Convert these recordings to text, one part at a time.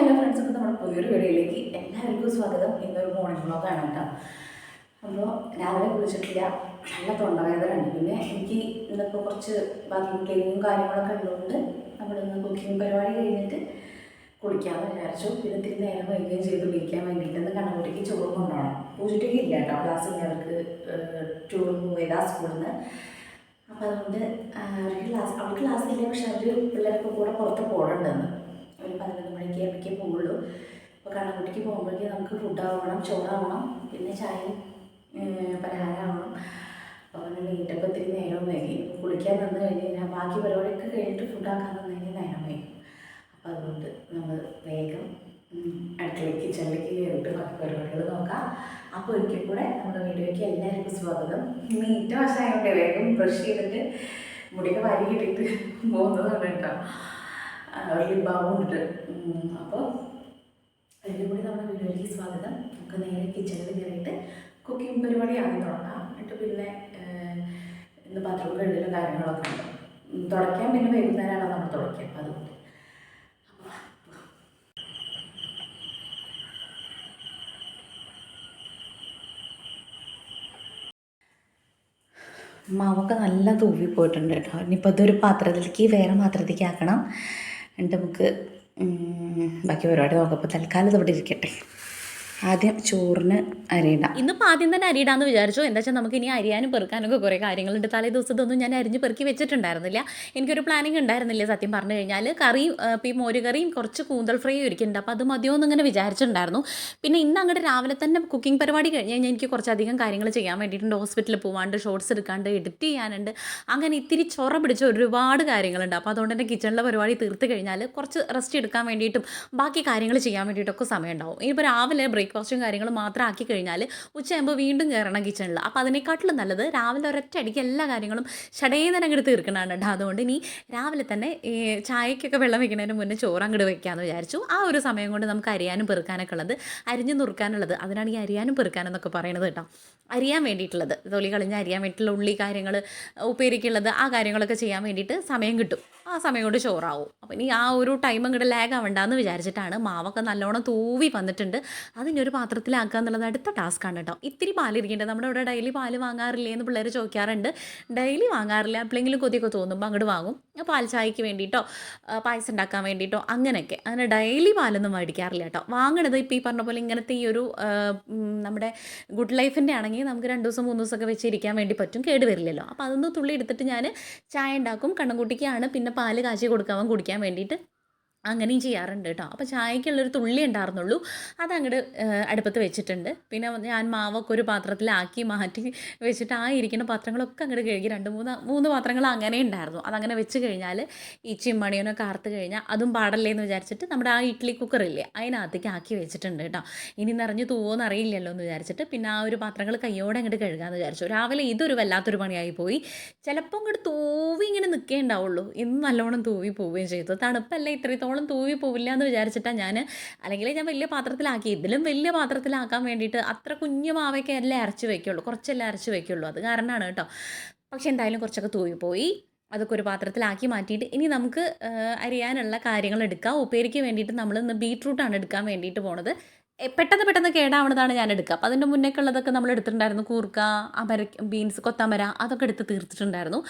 Hello friends അപ്പോൾ നമ്മുടെ പുതിയൊരു വീഡിയോയിലേക്ക് എല്ലാവർക്കും സ്വാഗതം. ഇന്നൊരു മോർണിംഗ് വ്ളോഗാണ് കേട്ടോ. അപ്പോൾ രാവിലെ കുളിച്ചിട്ടില്ല. നല്ല തൊണ്ടവേദന ഉണ്ട് പിന്നെ എനിക്ക് ഇന്നിപ്പോൾ കുറച്ച് ബാത്റൂം ക്ലീനിങ്ങും കാര്യങ്ങളൊക്കെ ഉള്ളതുകൊണ്ട് നമ്മൾ ഇന്ന് കുക്കിംഗ് പരിപാടി കഴിഞ്ഞിട്ട് കുളിക്കാമെന്ന് വിചാരിച്ചു. പിന്നെ തിരി നേരം വൈകുകയും ചെയ്ത്. കുളിക്കാൻ വേണ്ടിയിട്ട് ഇന്ന് കണ്ണൂരിക്ക് ചോറ് കൊണ്ടുപോകണം. പൂജിട്ടേക്ക് ഇല്ല കേട്ടോ. ക്ലാസ്സിൽ അവർക്ക് ടൂർ പോയതാ സ്കൂളിൽ നിന്ന് അപ്പോൾ അതുകൊണ്ട് ക്ലാസ് അവർക്ക് ക്ലാസ് ഇല്ല. പക്ഷെ അവർ പിള്ളേർക്ക് കൂടെ പുറത്ത് പോകണ്ടെന്ന് ഒരു പതിനൊന്ന് മണിക്ക് ആകുമ്പോഴേക്കേ പോകുള്ളൂ. അപ്പോൾ കണ്ണൻകുട്ടിക്ക് പോകുമ്പോഴേക്കും നമുക്ക് ഫുഡാവണം ചോറാവണം പിന്നെ ഏർ, പലഹാരമാവണം. അപ്പോൾ അങ്ങനെ നീട്ടപ്പോൾ ഒത്തിരി നേരം വൈകി. കുളിക്കാൻ വന്നു കഴിഞ്ഞ് കഴിഞ്ഞാൽ ബാക്കി പരിപാടിയൊക്കെ കഴിഞ്ഞിട്ട് ഫുഡാക്കാൻ വന്നു കഴിഞ്ഞാൽ നേരം വൈകും. അപ്പോൾ അതുകൊണ്ട് നമ്മൾ വേഗം ഉം, അടുക്കളയ്ക്ക് കിച്ചണിലേക്ക് കയറിയിട്ട് ബാക്കി പരിപാടികൾ നോക്കാം. അപ്പോൾ ഒരിക്കൽ കൂടെ നമ്മുടെ വീഡിയോയ്ക്ക് എല്ലാവർക്കും സ്വാഗതം. നീറ്റ വശമായതുകൊണ്ട് വേഗം ബ്രഷ് ചെയ്തിട്ട് മുടിയൊക്കെ വാരി കിട്ടിയിട്ട് പോകുന്നതാണ് കേട്ടോ. ഒരു ബാവുണ്ട് അപ്പോൾ അതിന്റെ കൂടി നമ്മുടെ വീഡിയോയിലേക്ക് സ്വാഗതം. നമുക്ക് നേരെ കിച്ചണിൽ കയറിയിട്ട് കുക്കിംഗ് പരിപാടി ആദ്യം തുടങ്ങാം. എന്നിട്ട് പിന്നെ ഇന്ന് ബാത്റൂം കഴുകലും കാര്യങ്ങളൊക്കെ ഉണ്ട്. തുടയ്ക്കാൻ പിന്നെ വൈകുന്നേരമാണ് നമ്മൾ തുടയ്ക്കുക അപ്പോൾ അതുകൊണ്ട്. മാവൊക്കെ നല്ല തൂവി പോയിട്ടുണ്ട് കേട്ടോ. ഇനിയിപ്പോൾ ഇതൊരു പാത്രത്തിലേക്ക് വേറെ പാത്രത്തിലേക്ക് ആക്കണം. എന്നിട്ട് നമുക്ക് ബാക്കി പരിപാടി നോക്കാം. അപ്പോൾ തൽക്കാലം ഇവിടെ ഇരിക്കട്ടെ. ആദ്യം ചോറിന് അരിയിടാം. ഇന്നിപ്പോൾ ആദ്യം തന്നെ അരിയിടാന്ന് വിചാരിച്ചു. എന്താ വെച്ചാൽ നമുക്ക് ഇനി അരിയാനും പെറുക്കാനൊക്കെ കുറേ കാര്യങ്ങളുണ്ട്. തലേ ദിവസത്തൊന്നും ഞാൻ അരിഞ്ഞ് പെറുക്കി വെച്ചിട്ടുണ്ടായിരുന്നില്ല. എനിക്കൊരു പ്ലാനിങ് ഉണ്ടായിരുന്നില്ല സത്യം പറഞ്ഞു കഴിഞ്ഞാൽ കറിയും ഈ മോര് കറിയും കുറച്ച് കൂന്തൽ ഫ്രൈയും ഇരിക്കുന്നുണ്ട് അപ്പോൾ അത് മതിയോ എന്നിങ്ങനെ വിചാരിച്ചിട്ടുണ്ടായിരുന്നു. പിന്നെ ഇന്ന് അങ്ങോട്ട് രാവിലെ തന്നെ കുക്കിംഗ് പരിപാടി കഴിഞ്ഞ് കഴിഞ്ഞാൽ എനിക്ക് കുറച്ചധികം കാര്യങ്ങൾ ചെയ്യാൻ വേണ്ടിയിട്ടുണ്ട്. ഹോസ്പിറ്റലിൽ പോകാണ്ട് ഷോർട്സ് എടുക്കാണ്ട് എഡിറ്റ് ചെയ്യാനുണ്ട്. അങ്ങനെ ഇത്തിരി ചൊറ പിടിച്ച ഒരുപാട് കാര്യങ്ങളുണ്ട്. അപ്പോൾ അതുകൊണ്ട് തന്നെ കിച്ചണിലെ പരിപാടി തീർത്ത് കഴിഞ്ഞാൽ കുറച്ച് റെസ്റ്റ് എടുക്കാൻ വേണ്ടിയിട്ടും ബാക്കി കാര്യങ്ങൾ ചെയ്യാൻ വേണ്ടിയിട്ടൊക്കെ സമയം ഉണ്ടാവും ഇനിയിപ്പോൾ രാവിലെ ബ്രേക്ക്ഫാസ്റ്റും കാര്യങ്ങളും മാത്രം ആക്കി കഴിഞ്ഞാൽ ഉച്ചയാകുമ്പോൾ വീണ്ടും കയറണം കിച്ചണിൽ അപ്പോൾ അതിനെക്കാട്ടിലും നല്ലത് രാവിലെ ഒരൊറ്റ അടിക്ക് എല്ലാ കാര്യങ്ങളും ഷടേന്നരം അങ്ങോട്ട് തീർക്കണതാണ് കേട്ടോ അതുകൊണ്ട് ഇനി രാവിലെ തന്നെ ഈ ചായക്കൊക്കെ വെള്ളം വെക്കുന്നതിന് മുന്നേ ചോറ് അങ്ങോട്ട് വെക്കാമെന്ന് വിചാരിച്ചു. ആ ഒരു സമയം കൊണ്ട് നമുക്ക് അരിയാനും പെറുക്കാനൊക്കെ ഉള്ളത് അരിഞ്ഞ് നുറുക്കാനുള്ളത്. അതിനാണ് ഈ അരിയാനും പെറുക്കാനെന്നൊക്കെ പറയുന്നത് കേട്ടോ അരിയാൻ വേണ്ടിയിട്ടുള്ളത്. തൊലി കളഞ്ഞ് അരിയാൻ വേണ്ടിയിട്ടുള്ള ഉള്ളി കാര്യങ്ങൾ ഉപ്പേരിക്കുള്ളത് ആ കാര്യങ്ങളൊക്കെ ചെയ്യാൻ വേണ്ടിയിട്ട് സമയം കിട്ടും. ആ സമയം കൊണ്ട് ചോറാവും. അപ്പോൾ ഇനി ആ ഒരു ടൈം അങ്ങോട്ട് ലാഗ് ആവണ്ടെന്ന് വിചാരിച്ചിട്ടാണ് മാവൊക്കെ നല്ലോണം തൂവി വന്നിട്ടുണ്ട്. അതിനെ ഒരു പാത്രത്തിലാക്കുക എന്നുള്ളത് അടുത്ത ടാസ്ക്കാണ് കേട്ടോ ഇത്തിരി പാലിരിക്കേണ്ടത് നമ്മുടെ ഇവിടെ ഡെയിലി പാൽ വാങ്ങാറില്ലേ എന്ന് പിള്ളേർ ചോദിക്കാറുണ്ട്. ഡെയിലി വാങ്ങാറില്ല. എപ്പോഴെങ്കിലും കൊതിയൊക്കെ തോന്നുമ്പോൾ അങ്ങോട്ട് വാങ്ങും. പാൽ ചായക്ക് വേണ്ടിയിട്ടോ പായസം ഉണ്ടാക്കാൻ വേണ്ടിയിട്ടോ അങ്ങനെയൊക്കെ. അങ്ങനെ ഡെയിലി പാലൊന്നും മേടിക്കാറില്ല കേട്ടോ വാങ്ങണത് ഇപ്പോൾ ഈ പറഞ്ഞ പോലെ ഇങ്ങനത്തെ ഈ ഒരു നമ്മുടെ ഗുഡ് ലൈഫിന്റെ ആണെങ്കിൽ നമുക്ക് രണ്ട് ദിവസം മൂന്ന് ദിവസമൊക്കെ വെച്ചിരിക്കാൻ വേണ്ടി പറ്റും. കേടുവരില്ലല്ലോ അപ്പോൾ അതൊന്ന് തുള്ളി എടുത്തിട്ട് ഞാൻ ചായ ഉണ്ടാക്കും. കണ്ണൻകുട്ടിക്കാണ്. പിന്നെ പാൽ കാച്ചി കൊടുക്കാൻ കുടിക്കാൻ വേണ്ടിയിട്ട്. അങ്ങനെയും ചെയ്യാറുണ്ട് കേട്ടോ. അപ്പോൾ ചായക്കുള്ളൊരു തുള്ളി ഉണ്ടായിരുന്നുള്ളൂ അതങ്ങോട്ട് അടുപ്പത്ത് വെച്ചിട്ടുണ്ട്. പിന്നെ ഞാൻ മാവൊക്കെ ഒരു പാത്രത്തിലാക്കി മാറ്റി വെച്ചിട്ട് ആ ഇരിക്കുന്ന പാത്രങ്ങളൊക്കെ അങ്ങോട്ട് കഴുകി രണ്ട് മൂന്ന് മൂന്ന് പാത്രങ്ങൾ അങ്ങനെ ഉണ്ടായിരുന്നു. അതങ്ങനെ വെച്ച് കഴിഞ്ഞാൽ ഈ ചിമ്മണിയൊക്കെ കാർത്ത് കഴിഞ്ഞാൽ അതും പാടല്ലേ എന്ന് വിചാരിച്ചിട്ട് നമ്മുടെ ആ ഇഡ്ഡലി കുക്കറില്ലേ അതിനകത്തേക്ക് ആക്കി വെച്ചിട്ടുണ്ട് കേട്ടോ. ഇനി നിറഞ്ഞു തൂവോന്ന് അറിയില്ലല്ലോ എന്ന് വിചാരിച്ചിട്ട് പിന്നെ ആ ഒരു പാത്രങ്ങൾ കയ്യോടെ അങ്ങോട്ട് കഴുകാമെന്ന് വിചാരിച്ചു. രാവിലെ ഇതൊരു വല്ലാത്തൊരു പണിയായി പോയി. ചിലപ്പോൾ അങ്ങോട്ട് തൂവി ഇങ്ങനെ നിൽക്കേ ഉണ്ടാവുള്ളൂ. ഇന്ന് നല്ലോണം തൂവി പോവുകയും ചെയ്തു. തണുപ്പല്ലേ ഇത്രത്തോളം തൂവി പോവില്ല എന്ന് വിചാരിച്ചിട്ടാണ് ഞാൻ അല്ലെങ്കിൽ ഞാൻ വലിയ പാത്രത്തിലാക്കി. ഇതിലും വലിയ പാത്രത്തിലാക്കാൻ വേണ്ടിയിട്ട് അത്ര കുഞ്ഞു മാവയ്ക്ക് അല്ലേ അരച്ച് വയ്ക്കുള്ളൂ കുറച്ചല്ലേ അരച്ച് വയ്ക്കുള്ളൂ അത് കാരണമാണ് കേട്ടോ. പക്ഷെ എന്തായാലും കുറച്ചൊക്കെ തൂവി പോയി. അതൊക്കെ ഒരു പാത്രത്തിലാക്കി മാറ്റിയിട്ട് ഇനി നമുക്ക് അരിയാനുള്ള കാര്യങ്ങൾ എടുക്കാം. ഉപ്പേരിക്ക് വേണ്ടിയിട്ട് നമ്മൾ ഇന്ന് ബീട്രൂട്ടാണ് എടുക്കാൻ വേണ്ടിയിട്ട് പോണത്. പെട്ടെന്ന് പെട്ടെന്ന് കേടാവണതാണ് ഞാൻ എടുക്കുക അപ്പോൾ അതിന്റെ മുന്നേക്ക് ഉള്ളതൊക്കെ നമ്മൾ എടുത്തിട്ടുണ്ടായിരുന്നു കൂർക്ക അമര ബീൻസ് കൊത്തമര അതൊക്കെ എടുത്ത് തീർത്തിട്ടുണ്ടായിരുന്നു.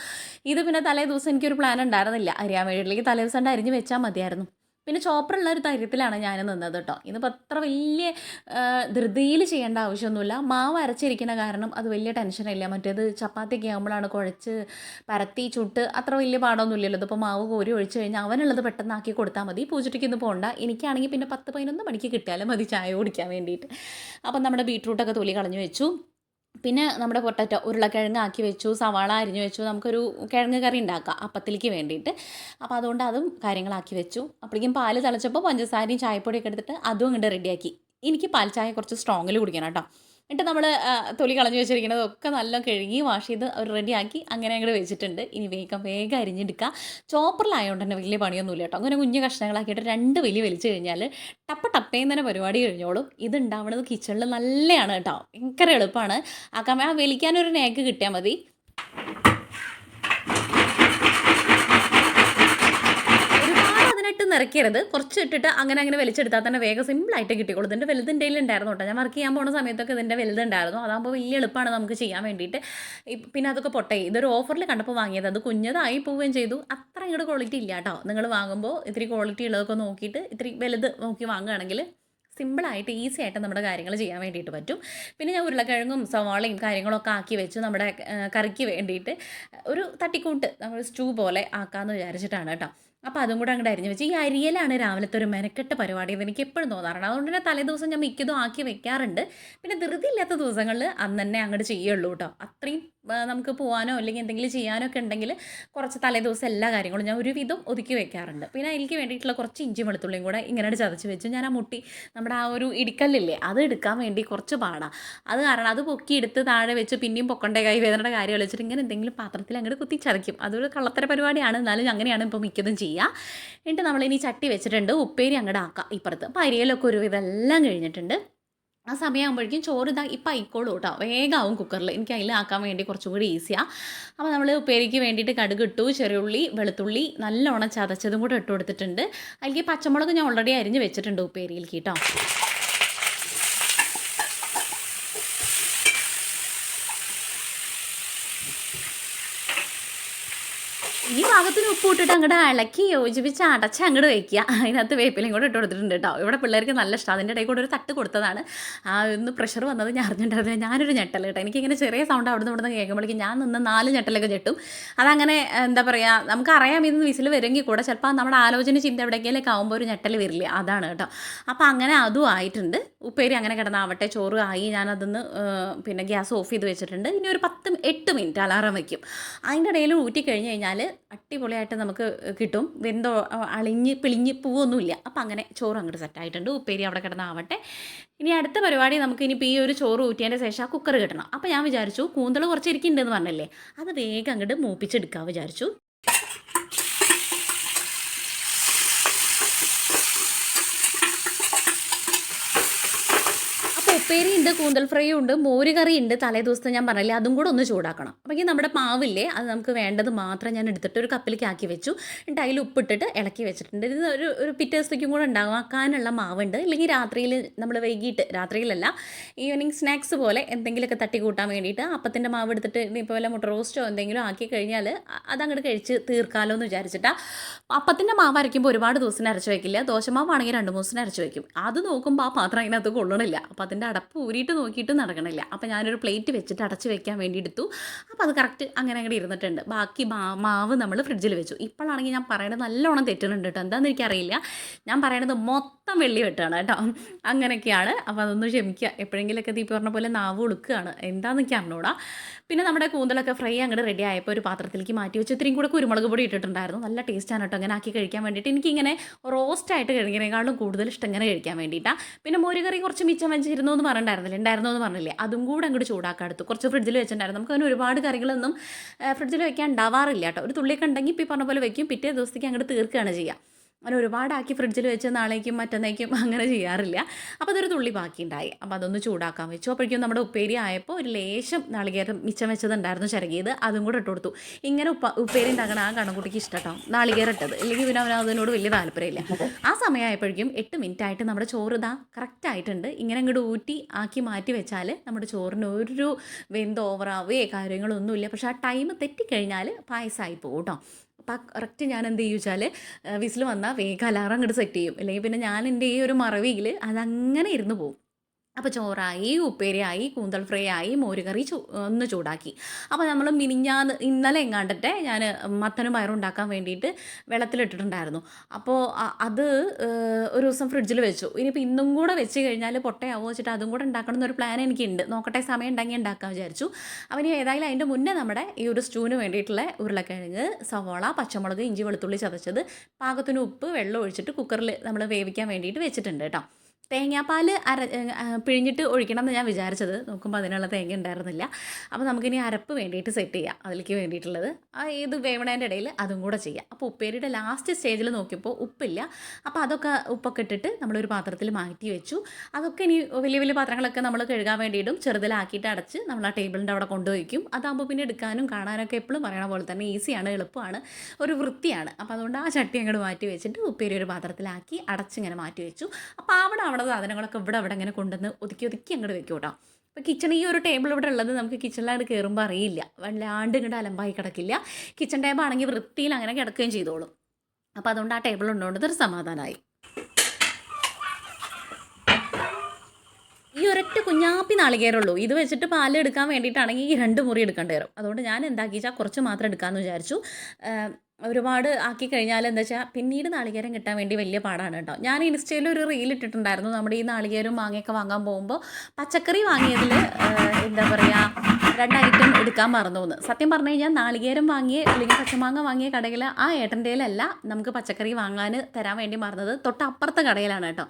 ഇത് പിന്നെ തലേ ദിവസം എനിക്കൊരു പ്ലാൻ ഉണ്ടായിരുന്നില്ല. അരിയാൻ വേണ്ടിയിട്ടില്ലെങ്കിൽ തലേ ദിവസം അരിഞ്ഞ് വെച്ചാൽ മതിയായിരുന്നു. പിന്നെ ചോപ്പറുള്ള ഒരു തരത്തിലാണ് ഞാൻ നിന്നത് കേട്ടോ ഇതിപ്പോൾ അത്ര വലിയ ധൃതിയിൽ ചെയ്യേണ്ട ആവശ്യമൊന്നുമില്ല. മാവ് അരച്ചിരിക്കുന്ന കാരണം അത് വലിയ ടെൻഷനില്ല മറ്റേത് ചപ്പാത്തിയൊക്കെ ആകുമ്പോഴാണ് കുഴച്ച് പരത്തി ചുട്ട് അത്ര വലിയ പാടൊന്നുമില്ലല്ലോ. ഇതിപ്പോൾ മാവ് കോരി ഒഴിച്ചു കഴിഞ്ഞാൽ അവനുള്ളത് പെട്ടെന്ന് ആക്കി കൊടുത്താൽ മതി. പൂജയ്ക്ക് ഇന്ന് പോകണ്ട എനിക്കാണെങ്കിൽ പിന്നെ പത്ത് പതിനൊന്ന് മണിക്ക് കിട്ടിയാലും മതി ചായ കുടിക്കാൻ വേണ്ടിയിട്ട്. അപ്പം നമ്മുടെ ബീട്രൂട്ടൊക്കെ തൊലി കളഞ്ഞു വെച്ചു. പിന്നെ നമ്മുടെ പൊട്ടറ്റോ ഉരുളക്കിഴങ്ങ് ആക്കി വെച്ചു സവാള അരിഞ്ഞു വെച്ചു നമുക്കൊരു കിഴങ്ങ് കറി ഉണ്ടാക്കാം അപ്പത്തിലേക്ക് വേണ്ടിയിട്ട്. അപ്പോൾ അതുകൊണ്ട് അതും കാര്യങ്ങളാക്കി വെച്ചു. അപ്പോഴേക്കും പാൽ തിളച്ചപ്പോൾ പഞ്ചസാരയും ചായപ്പൊടിയൊക്കെ എടുത്തിട്ട് അതും അങ്ങോട്ട് റെഡിയാക്കി എനിക്ക് പാൽ ചായ കുറച്ച് സ്ട്രോങ്ങിൽ കുടിക്കണം കേട്ടോ. എന്നിട്ട് നമ്മൾ തൊലി കളഞ്ഞു വെച്ചിരിക്കുന്നതൊക്കെ നല്ല കഴുകി വാഷ് ചെയ്ത് അവർ റെഡിയാക്കി അങ്ങനെ അങ്ങോട്ട് വെച്ചിട്ടുണ്ട്. ഇനി വേഗം വേഗം അരിഞ്ഞെടുക്കുക ചോപ്പറിലായതുകൊണ്ട് തന്നെ വലിയ പണിയൊന്നുമില്ല കേട്ടോ. അങ്ങനെ കുഞ്ഞു കഷ്ണങ്ങളാക്കിയിട്ട് രണ്ട് വലി വലിച്ചു കഴിഞ്ഞാൽ ടപ്പ ടപ്പേന്ന് തന്നെ പരിപാടി കഴിഞ്ഞോളും. ഇത് ഉണ്ടാവുന്നത് കിച്ചണിൽ നല്ലതാണ് കേട്ടോ. ഭയങ്കര എളുപ്പമാണ് ആ കമ ആ വലിക്കാനൊരു നേക്ക് കിട്ടിയാൽ മതി ഒരുപാട് അതിനെ ഇട്ട് നിറയ്ക്കരുത്. കുറച്ച് ഇട്ടിട്ട് അങ്ങനെ അങ്ങനെ വലിച്ചെടുത്താൽ തന്നെ വേഗം സിമ്പിളായിട്ട് കിട്ടിക്കോളൂ. ഇതിന്റെ വലുതിന്റെ ഉണ്ടായിരുന്നു കേട്ടോ. ഞാൻ വർക്ക് ചെയ്യാൻ പോകുന്ന സമയത്തൊക്കെ ഇതിന്റെ വലുതുണ്ടായിരുന്നു അതാകുമ്പോൾ വലിയ എളുപ്പമാണ് നമുക്ക് ചെയ്യാൻ വേണ്ടിയിട്ട്. പിന്നെ അതൊക്കെ പൊട്ടേ. ഇതൊരു ഓഫറിൽ കണ്ടപ്പോൾ വാങ്ങിയത്. അത് കുഞ്ഞതായി പോവുകയും ചെയ്തു. അത്ര ഇങ്ങോട്ട് ക്വാളിറ്റി ഇല്ല കേട്ടോ. നിങ്ങൾ വാങ്ങുമ്പോൾ ഇത്തിരി ക്വാളിറ്റി ഉള്ളതൊക്കെ നോക്കിയിട്ട് ഇത്തിരി വലുത് നോക്കി വാങ്ങുകയാണെങ്കിൽ സിമ്പിളായിട്ട് ഈസി ആയിട്ട് നമ്മുടെ കാര്യങ്ങൾ ചെയ്യാൻ വേണ്ടിയിട്ട് പറ്റും. പിന്നെ ഞാൻ ഉരുളക്കിഴങ്ങും സവാളയും കാര്യങ്ങളൊക്കെ ആക്കി വെച്ച് നമ്മുടെ കറിക്ക് വേണ്ടിയിട്ട് ഒരു തട്ടിക്കൂട്ട് നമ്മൾ സ്റ്റൂ പോലെ ആക്കാമെന്ന് വിചാരിച്ചിട്ടാണ് കേട്ടോ. അപ്പോൾ അതും കൂടെ അങ്ങോട്ട് അരിഞ്ഞ് വെച്ച്. ഈ അരിയലാണ് രാവിലത്തെ ഒരു മെനക്കെട്ട പരിപാടി എന്ന് എനിക്ക് എപ്പോഴും തോന്നാറുണ്ട്. അതുകൊണ്ട് തന്നെ തലേ ദിവസം ഞാൻ മിക്കതും ആക്കി വെക്കാറുണ്ട്. പിന്നെ ധൃതി ഇല്ലാത്ത ദിവസങ്ങളിൽ അന്ന് തന്നെ അങ്ങോട്ട് ചെയ്യുള്ളൂ കേട്ടോ അത്രയും നമുക്ക് പോകാനോ അല്ലെങ്കിൽ എന്തെങ്കിലും ചെയ്യാനോ ഒക്കെ ഉണ്ടെങ്കിൽ കുറച്ച് തലേദിവസം എല്ലാ കാര്യങ്ങളും ഞാൻ ഒരുവിധം ഒതുക്കി വെക്കാറുണ്ട്. പിന്നെ എനിക്ക് വേണ്ടിയിട്ടുള്ള കുറച്ച് ഇഞ്ചി വെളുത്തുള്ളിയും കൂടെ ഇങ്ങനെ ചതച്ച് വെച്ച്. ഞാൻ ആ മുട്ടി നമ്മുടെ ആ ഒരു ഇടിക്കല്ലില്ലേ അത് എടുക്കാൻ വേണ്ടി കുറച്ച് പാടാണ് അത് കാരണം അത് പൊക്കി എടുത്ത് താഴെ വെച്ച് പിന്നെയും പൊക്കണ്ടേ കൈ വേദനയുടെ കാര്യം കളിച്ചിട്ട് ഇങ്ങനെ എന്തെങ്കിലും പാത്രത്തിൽ അങ്ങോട്ട് കുത്തി ചതയ്ക്കും. അതൊരു കള്ളത്തര പരിപാടിയാണ്. എന്നാലും അങ്ങനെയാണ് ഇപ്പോൾ മിക്കതും ചെയ്യുക എന്നിട്ട് നമ്മളിനി ചട്ടി വെച്ചിട്ടുണ്ട്. ഉപ്പേരി അങ്ങോട്ട് ആക്കാം. ഇപ്പുറത്ത്. അപ്പോൾ അരിയലൊക്കെ ഒരുവിധം എല്ലാം കഴിഞ്ഞിട്ടുണ്ട്. ആ സമയമാകുമ്പോഴേക്കും ചോറ് ഇതാ ഇപ്പം ആയിക്കോളൂ കേട്ടോ വേഗമാവും കുക്കറിൽ എനിക്ക് അതിൽ ആക്കാൻ വേണ്ടി കുറച്ചും കൂടി ഈസിയാണ് അപ്പോൾ നമ്മൾ ഉപ്പേരിക്ക് വേണ്ടിയിട്ട് കടുക് ഇട്ടു ചെറിയുള്ളി വെളുത്തുള്ളി നല്ലോണം ചതച്ചതും കൂടെ ഇട്ട് കൊടുത്തിട്ടുണ്ട്. അതിലേക്ക് പച്ചമുളക് ഞാൻ ഓൾറെഡി അരിഞ്ഞ് വെച്ചിട്ടുണ്ട് ഉപ്പേരിയിലേക്ക് കേട്ടോ ഈ ഭാഗത്തിന് ഉപ്പ് ഇട്ടിട്ട് അങ്ങോട്ട് ഇളക്കി യോജിപ്പിച്ച് അടച്ച് അങ്ങോട്ട് വയ്ക്കുക അതിനകത്ത് വേപ്പിലയും കൂടെ ഇട്ട് കൊടുത്തിട്ടുണ്ട് കേട്ടോ ഇവിടെ പിള്ളേർക്ക് നല്ല ഇഷ്ടം. അതിന്റെ ഇടയിൽ കൂടെ ഒരു തട്ട് കൊടുത്തതാണ്. ആ ഒന്ന് പ്രഷർ വന്നത് ഞാൻ അറിഞ്ഞിട്ടുണ്ടായിരുന്നില്ല. ഞാനൊരു ഞെട്ടൽ കേട്ടോ. എനിക്കിങ്ങനെ ചെറിയ സൗണ്ട് അവിടെ നിന്ന് ഇവിടെ നിന്ന് കേൾക്കുമ്പോഴേക്കും ഞാൻ നിന്ന് നാല് ഞെട്ടലൊക്കെ ഞെട്ടും. അതങ്ങനെ എന്താ പറയുക നമുക്കറിയാം ഇന്ന് വിസിൽ വരുമെങ്കിൽ കൂടെ. ചിലപ്പോൾ നമ്മുടെ ആലോചന ചിന്ത എവിടേക്കെങ്കിലൊക്കെ ആകുമ്പോൾ ഒരു ഞെട്ടൽ വരില്ല? അതാണ് കേട്ടോ. അപ്പോൾ അങ്ങനെ അതും ആയിട്ടുണ്ട്. ഉപ്പേരി അങ്ങനെ കിടന്നാവട്ടെ. ചോറ് ആയി. ഞാനതൊന്ന് പിന്നെ ഗ്യാസ് ഓഫ് ചെയ്ത് വെച്ചിട്ടുണ്ട്. ഇനി ഒരു പത്ത് എട്ട് മിനിറ്റ് അലാറം വയ്ക്കും അതിന്റെ ഇടയിൽ ഊറ്റി കഴിഞ്ഞ് കഴിഞ്ഞാൽ അടിപൊളിയായിട്ട് നമുക്ക് കിട്ടും. വെന്തോ അളിഞ്ഞ് പിളിഞ്ഞ് പൂവൊന്നുമില്ല. അപ്പം അങ്ങനെ ചോറ് അങ്ങോട്ട് സെറ്റായിട്ടുണ്ട് ഉപ്പേരി അവിടെ കിടന്നാവട്ടെ. ഇനി അടുത്ത പരിപാടി നമുക്ക് ഇനിയിപ്പോൾ ഈ ഒരു ചോറ് ഊറ്റിയതിന്റെ ശേഷം ആ കുക്കർ കിട്ടണം. അപ്പോൾ ഞാൻ വിചാരിച്ചു കൂന്തൾ കുറച്ച് ഇരിക്കുന്നുണ്ടെന്ന് പറഞ്ഞല്ലേ? അത് വേഗം അങ്ങോട്ട് മൂപ്പിച്ചെടുക്കാൻ വിചാരിച്ചു. ഉപ്പേരി ഉണ്ട് കൂന്തൽ ഫ്രൈ ഉണ്ട് മോര് കറി ഉണ്ട് തലേ ദിവസത്തെ ഞാൻ പറഞ്ഞില്ലേ അതും കൂടെ ഒന്ന് ചൂടാക്കണം. അപ്പോൾ നമ്മുടെ മാവില്ലേ അത് നമുക്ക് വേണ്ടത് മാത്രം ഞാൻ എടുത്തിട്ട് ഒരു കപ്പിലേക്ക് ആക്കി വെച്ചു. എന്നിട്ട് അതിൽ ഉപ്പിട്ടിട്ട് ഇളക്കി വെച്ചിട്ടുണ്ട്. ഇത് ഒരു ഒരു പിറ്റേ ദിവസത്തേക്കും കൂടെ ഉണ്ടാക്കാനുള്ള മാവുണ്ട്. ഇല്ലെങ്കിൽ രാത്രിയിൽ നമ്മൾ വൈകിട്ട് രാത്രിയിലല്ല ഈവനിങ് സ്നാക്സ് പോലെ എന്തെങ്കിലുമൊക്കെ തട്ടി കൂട്ടാൻ വേണ്ടിയിട്ട് അപ്പത്തിന്റെ മാവ് എടുത്തിട്ട് ഇപ്പോൾ വല്ല മുട്ട റോസ്റ്റോ എന്തെങ്കിലും ആക്കി കഴിഞ്ഞാൽ അതങ്ങോട്ട് കഴിച്ച് തീർക്കാമല്ലോ എന്ന് വിചാരിച്ചിട്ടാണ് അപ്പത്തിന്റെ മാവ് അരയ്ക്കുമ്പോൾ ഒരുപാട് ദിവസം അരച്ച് വയ്ക്കില്ല. ദോശമാവാണെങ്കിൽ രണ്ട് മൂന്ന് ദിവസം അരച്ച് വയ്ക്കും. അത് നോക്കുമ്പോൾ ആ പാത്രം അതിനകത്ത് കൊള്ളണില്ല. അപ്പം അതിന്റെ അടപ്പ് ഊരിയിട്ട് നോക്കിയിട്ട് നടക്കണില്ല. അപ്പോൾ ഞാനൊരു പ്ലേറ്റ് വെച്ചിട്ട് അടച്ച് വെക്കാൻ വേണ്ടി എടുത്തു. അപ്പോൾ അത് കറക്റ്റ് അങ്ങനെ അങ്ങോട്ട് ഇരുന്നിട്ടുണ്ട്. ബാക്കി മാവ് നമ്മൾ ഫ്രിഡ്ജിൽ വെച്ചു. ഇപ്പോഴാണെങ്കിൽ ഞാൻ പറയണത് നല്ലോണം തെറ്റുന്നുണ്ട് കേട്ടോ. എന്താണെന്ന് എനിക്കറിയില്ല. ഞാൻ പറയണത് മൊത്തം വെള്ളി വെട്ടാണ് കേട്ടോ. അങ്ങനെയൊക്കെയാണ്. അപ്പോൾ അതൊന്ന് ക്ഷമിക്കുക എപ്പോഴെങ്കിലൊക്കെ ദീപ് പറഞ്ഞ പോലെ നാവ് ഒളുക്കുകയാണ് എന്താണെന്ന് എനിക്ക് അറിഞ്ഞൂടാ. പിന്നെ നമ്മുടെ കൂന്തലൊക്കെ ഫ്രൈ അങ്ങോട്ട് റെഡി ആയപ്പോൾ ഒരു പാത്രത്തിലേക്ക് മാറ്റി വെച്ച്. ഇത്രയും കൂടെ കുരുമുളക് പൊടി ഇട്ടിട്ടുണ്ടായിരുന്നു. നല്ല ടേസ്റ്റാണ് കേട്ടോ. അങ്ങനെ ആക്കി കഴിക്കാൻ വേണ്ടിയിട്ട്. എനിക്കിങ്ങനെ റോസ്റ്റായിട്ട് കഴിക്കുന്നതിനേക്കാളും കൂടുതൽ ഇഷ്ടം ഇങ്ങനെ കഴിക്കാൻ വേണ്ടിയിട്ടാണ് പിന്നെ മോരുകറി കുറച്ച് മിച്ചം വെച്ചിരുന്നു എന്ന് പറഞ്ഞിട്ടുണ്ടായിരുന്നില്ല ഉണ്ടായിരുന്നോ എന്ന് പറഞ്ഞില്ലേ? അതും കൂടെ അങ്ങോട്ട് ചൂടാക്കാൻ എടുത്തു. കുറച്ച് ഫ്രിഡ്ജിൽ വെച്ചിട്ടുണ്ടായിരുന്നു നമുക്ക് അങ്ങനെ ഒരുപാട് കറികളൊന്നും ഫ്രിഡ്ജിൽ വെക്കാൻ ഉണ്ടാവാറില്ല കേട്ടോ. ഒരു തുള്ളിയൊക്കെ ഉണ്ടെങ്കിൽ ഇപ്പോൾ പറഞ്ഞ പോലെ വെക്കും. പിറ്റേ ദിവസത്തേക്ക് അങ്ങോട്ട് തീർക്കുകയാണ് ചെയ്യുക അങ്ങനെ ഒരുപാടാക്കി ഫ്രിഡ്ജിൽ വെച്ച് നാളേക്കും മറ്റന്നേക്കും അങ്ങനെ ചെയ്യാറില്ല. അപ്പോൾ അതൊരു തുള്ളി ബാക്കിയുണ്ടായി. അപ്പോൾ അതൊന്ന് ചൂടാക്കാൻ വെച്ചു. അപ്പോഴേക്കും നമ്മുടെ ഉപ്പേരി ആയപ്പോൾ ഒരു ലേശം നാളികേരം മിച്ചം വെച്ചതുണ്ടായിരുന്നു ചിരകിയത്. അതും കൂടെ ഇട്ട് കൊടുത്തു. ഇങ്ങനെ ഉപ്പ ഉപ്പേരി ഉണ്ടാക്കണം ആ കണക്കുട്ടിക്ക് ഇഷ്ടട്ടോ. നാളികേരം ഇട്ടത്. ഇല്ലെങ്കിൽ പിന്നെ അവൻ അതിനോട് വലിയ താല്പര്യമില്ല. ആ സമയമായപ്പോഴേക്കും എട്ട് മിനിറ്റ് ആയിട്ട് നമ്മുടെ ചോറ് ഇതാ കറക്റ്റ് ആയിട്ടുണ്ട്. ഇങ്ങനെ അങ്ങോട്ട് ഊറ്റി ആക്കി മാറ്റി വെച്ചാൽ നമ്മുടെ ചോറിന് ഒരു വെന്ത് ഓവറാവുകയോ കാര്യങ്ങളൊന്നുമില്ല. പക്ഷേ ആ ടൈം തെറ്റിക്കഴിഞ്ഞാൽ പായസമായി പോകും കേട്ടോ അപ്പോൾ കറക്റ്റ് ഞാൻ എന്ത് ചെയ്യും വെച്ചാൽ വിസിൽ വന്നാൽ വേഗം അലാറം അങ്ങോട്ട് സെറ്റ് ചെയ്യും. അല്ലെങ്കിൽ പിന്നെ ഞാൻ എന്റെ ഈ ഒരു മറവിയിൽ അതങ്ങനെ ഇരുന്ന് പോകും. അപ്പോൾ ചോറായി ഉപ്പേരിയായി കൂന്തൽ ഫ്രൈ ആയി മോരുകറി ചൂ ഒന്ന് ചൂടാക്കി. അപ്പോൾ നമ്മൾ മിനിഞ്ഞാന്ന് ഇന്നലെ എങ്ങാണ്ടത്തെ ഞാൻ മത്തനും പയറും ഉണ്ടാക്കാൻ വേണ്ടിയിട്ട് വെള്ളത്തിലിട്ടിട്ടുണ്ടായിരുന്നു. അപ്പോൾ അത് ഒരു ദിവസം ഫ്രിഡ്ജിൽ വെച്ചു. ഇനിയിപ്പോൾ ഇന്നും കൂടെ വെച്ച് കഴിഞ്ഞാൽ പൊട്ടയാവോ വെച്ചിട്ട് അതും കൂടെ ഉണ്ടാക്കണം എന്നൊരു പ്ലാൻ എനിക്കുണ്ട്. നോക്കട്ടെ സമയം ഉണ്ടെങ്കിൽ ഉണ്ടാക്കാൻ വിചാരിച്ചു. അവന് ഏതായാലും അതിന്റെ മുന്നേ നമ്മുടെ ഈ ഒരു സ്റ്റൂവിന് വേണ്ടിയിട്ടുള്ള ഉരുളക്കിഴങ്ങ് സവോള പച്ചമുളക് ഇഞ്ചി വെളുത്തുള്ളി ചതച്ചത് പാകത്തിന് ഉപ്പ് വെള്ളം ഒഴിച്ചിട്ട് കുക്കറിൽ നമ്മൾ വേവിക്കാൻ വേണ്ടിയിട്ട് വെച്ചിട്ടുണ്ട് കേട്ടോ. തേങ്ങാപ്പാൽ അര പിഴിഞ്ഞിട്ട് ഒഴിക്കണം എന്ന് ഞാൻ വിചാരിച്ചത്. നോക്കുമ്പോൾ അതിനുള്ള തേങ്ങ ഉണ്ടായിരുന്നില്ല. അപ്പോൾ നമുക്കിനി അരപ്പ് വേണ്ടിയിട്ട് സെറ്റ് ചെയ്യാം. അതിലേക്ക് വേണ്ടിയിട്ടുള്ളത്. ആ ഏത് വേവണേന്റെ ഇടയിൽ അതും കൂടെ ചെയ്യാം. അപ്പോൾ ഉപ്പേരിയുടെ ലാസ്റ്റ് സ്റ്റേജിൽ നോക്കിയപ്പോൾ ഉപ്പില്ല. അപ്പോൾ അതൊക്കെ ഉപ്പൊക്കെ ഇട്ടിട്ട് നമ്മളൊരു പാത്രത്തിൽ മാറ്റി വെച്ചു. അതൊക്കെ ഇനി വലിയ വലിയ പാത്രങ്ങളൊക്കെ നമ്മൾ കഴുകാൻ വേണ്ടിയിട്ടും ചെറുതിലാക്കിയിട്ട് അടച്ച് നമ്മൾ ആ ടേബിളിന്റെ അവിടെ കൊണ്ടുപോയിക്കും അതാകുമ്പോൾ പിന്നെ എടുക്കാനും കാണാനൊക്കെ എപ്പോഴും പറയണ പോലെ തന്നെ ഈസിയാണ് എളുപ്പമാണ് ഒരു വൃത്തിയാണ്. അപ്പോൾ അതുകൊണ്ട് ആ ചട്ടി അങ്ങോട്ട് മാറ്റി വെച്ചിട്ട് ഉപ്പേരി ഒരു പാത്രത്തിലാക്കി അടച്ചിങ്ങനെ മാറ്റി വെച്ചു. അപ്പോൾ അവിടെ അവിടെ സാധനങ്ങളൊക്കെ ഇവിടെ അവിടെ ഇങ്ങനെ കൊണ്ടുവന്ന് ഒതുക്കി ഒതുക്കി അങ്ങോട്ട് വെക്കും കേട്ടോ അപ്പോൾ കിച്ചൺ ഈ ഒരു ടേബിൾ ഇവിടെ ഉള്ളത് നമുക്ക് കിച്ചണിലായിട്ട് കയറുമ്പോൾ അറിയില്ല. വല്ലാണ്ട് ഇങ്ങോട്ട് അലമ്പായി കിടക്കില്ല. കിച്ചൺ ടേബിൾ ആണെങ്കിൽ വൃത്തിയിൽ അങ്ങനെ കിടക്കുകയും ചെയ്തോളും. അപ്പോൾ അതുകൊണ്ട് ആ ടേബിൾ ഉണ്ടോണ്ട് ഒരു സമാധാനമായി ഈ ഒരൊറ്റ കുഞ്ഞാപ്പി നാളികേരമുള്ളൂ ഇത് വെച്ചിട്ട് പാൽ എടുക്കാൻ വേണ്ടിയിട്ടാണെങ്കിൽ ഈ രണ്ട് മുറി എടുക്കേണ്ടി വരും. അതുകൊണ്ട് ഞാൻ എന്താക്കി വെച്ചാൽ കുറച്ച് മാത്രം എടുക്കാമെന്ന് വിചാരിച്ചു. ഒരുപാട് ആക്കി കഴിഞ്ഞാൽ എന്താ വെച്ചാൽ പിന്നീട് നാളികേരം കിട്ടാൻ വേണ്ടി വലിയ പാടാണ് കേട്ടോ. ഞാൻ ഇൻസ്റ്റയിൽ ഒരു റീൽ ഇട്ടിട്ടുണ്ടായിരുന്നു. നമ്മുടെ ഈ നാളികേരവും മാങ്ങയൊക്കെ വാങ്ങാൻ പോകുമ്പോൾ പച്ചക്കറി വാങ്ങിയതിൽ എന്താ പറയുക രണ്ട് ഐറ്റം എടുക്കാൻ മറന്നു എന്ന് സത്യം പറഞ്ഞു കഴിഞ്ഞാൽ നാളികേരം വാങ്ങിയ അല്ലെങ്കിൽ പച്ചമാങ്ങ വാങ്ങിയ കടയിൽ ആ ഏട്ടന്റെയിലല്ല നമുക്ക് പച്ചക്കറി വാങ്ങാൻ തരാൻ വേണ്ടി മറന്നത് തൊട്ടപ്പുറത്തെ കടയിലാണ് കേട്ടോ.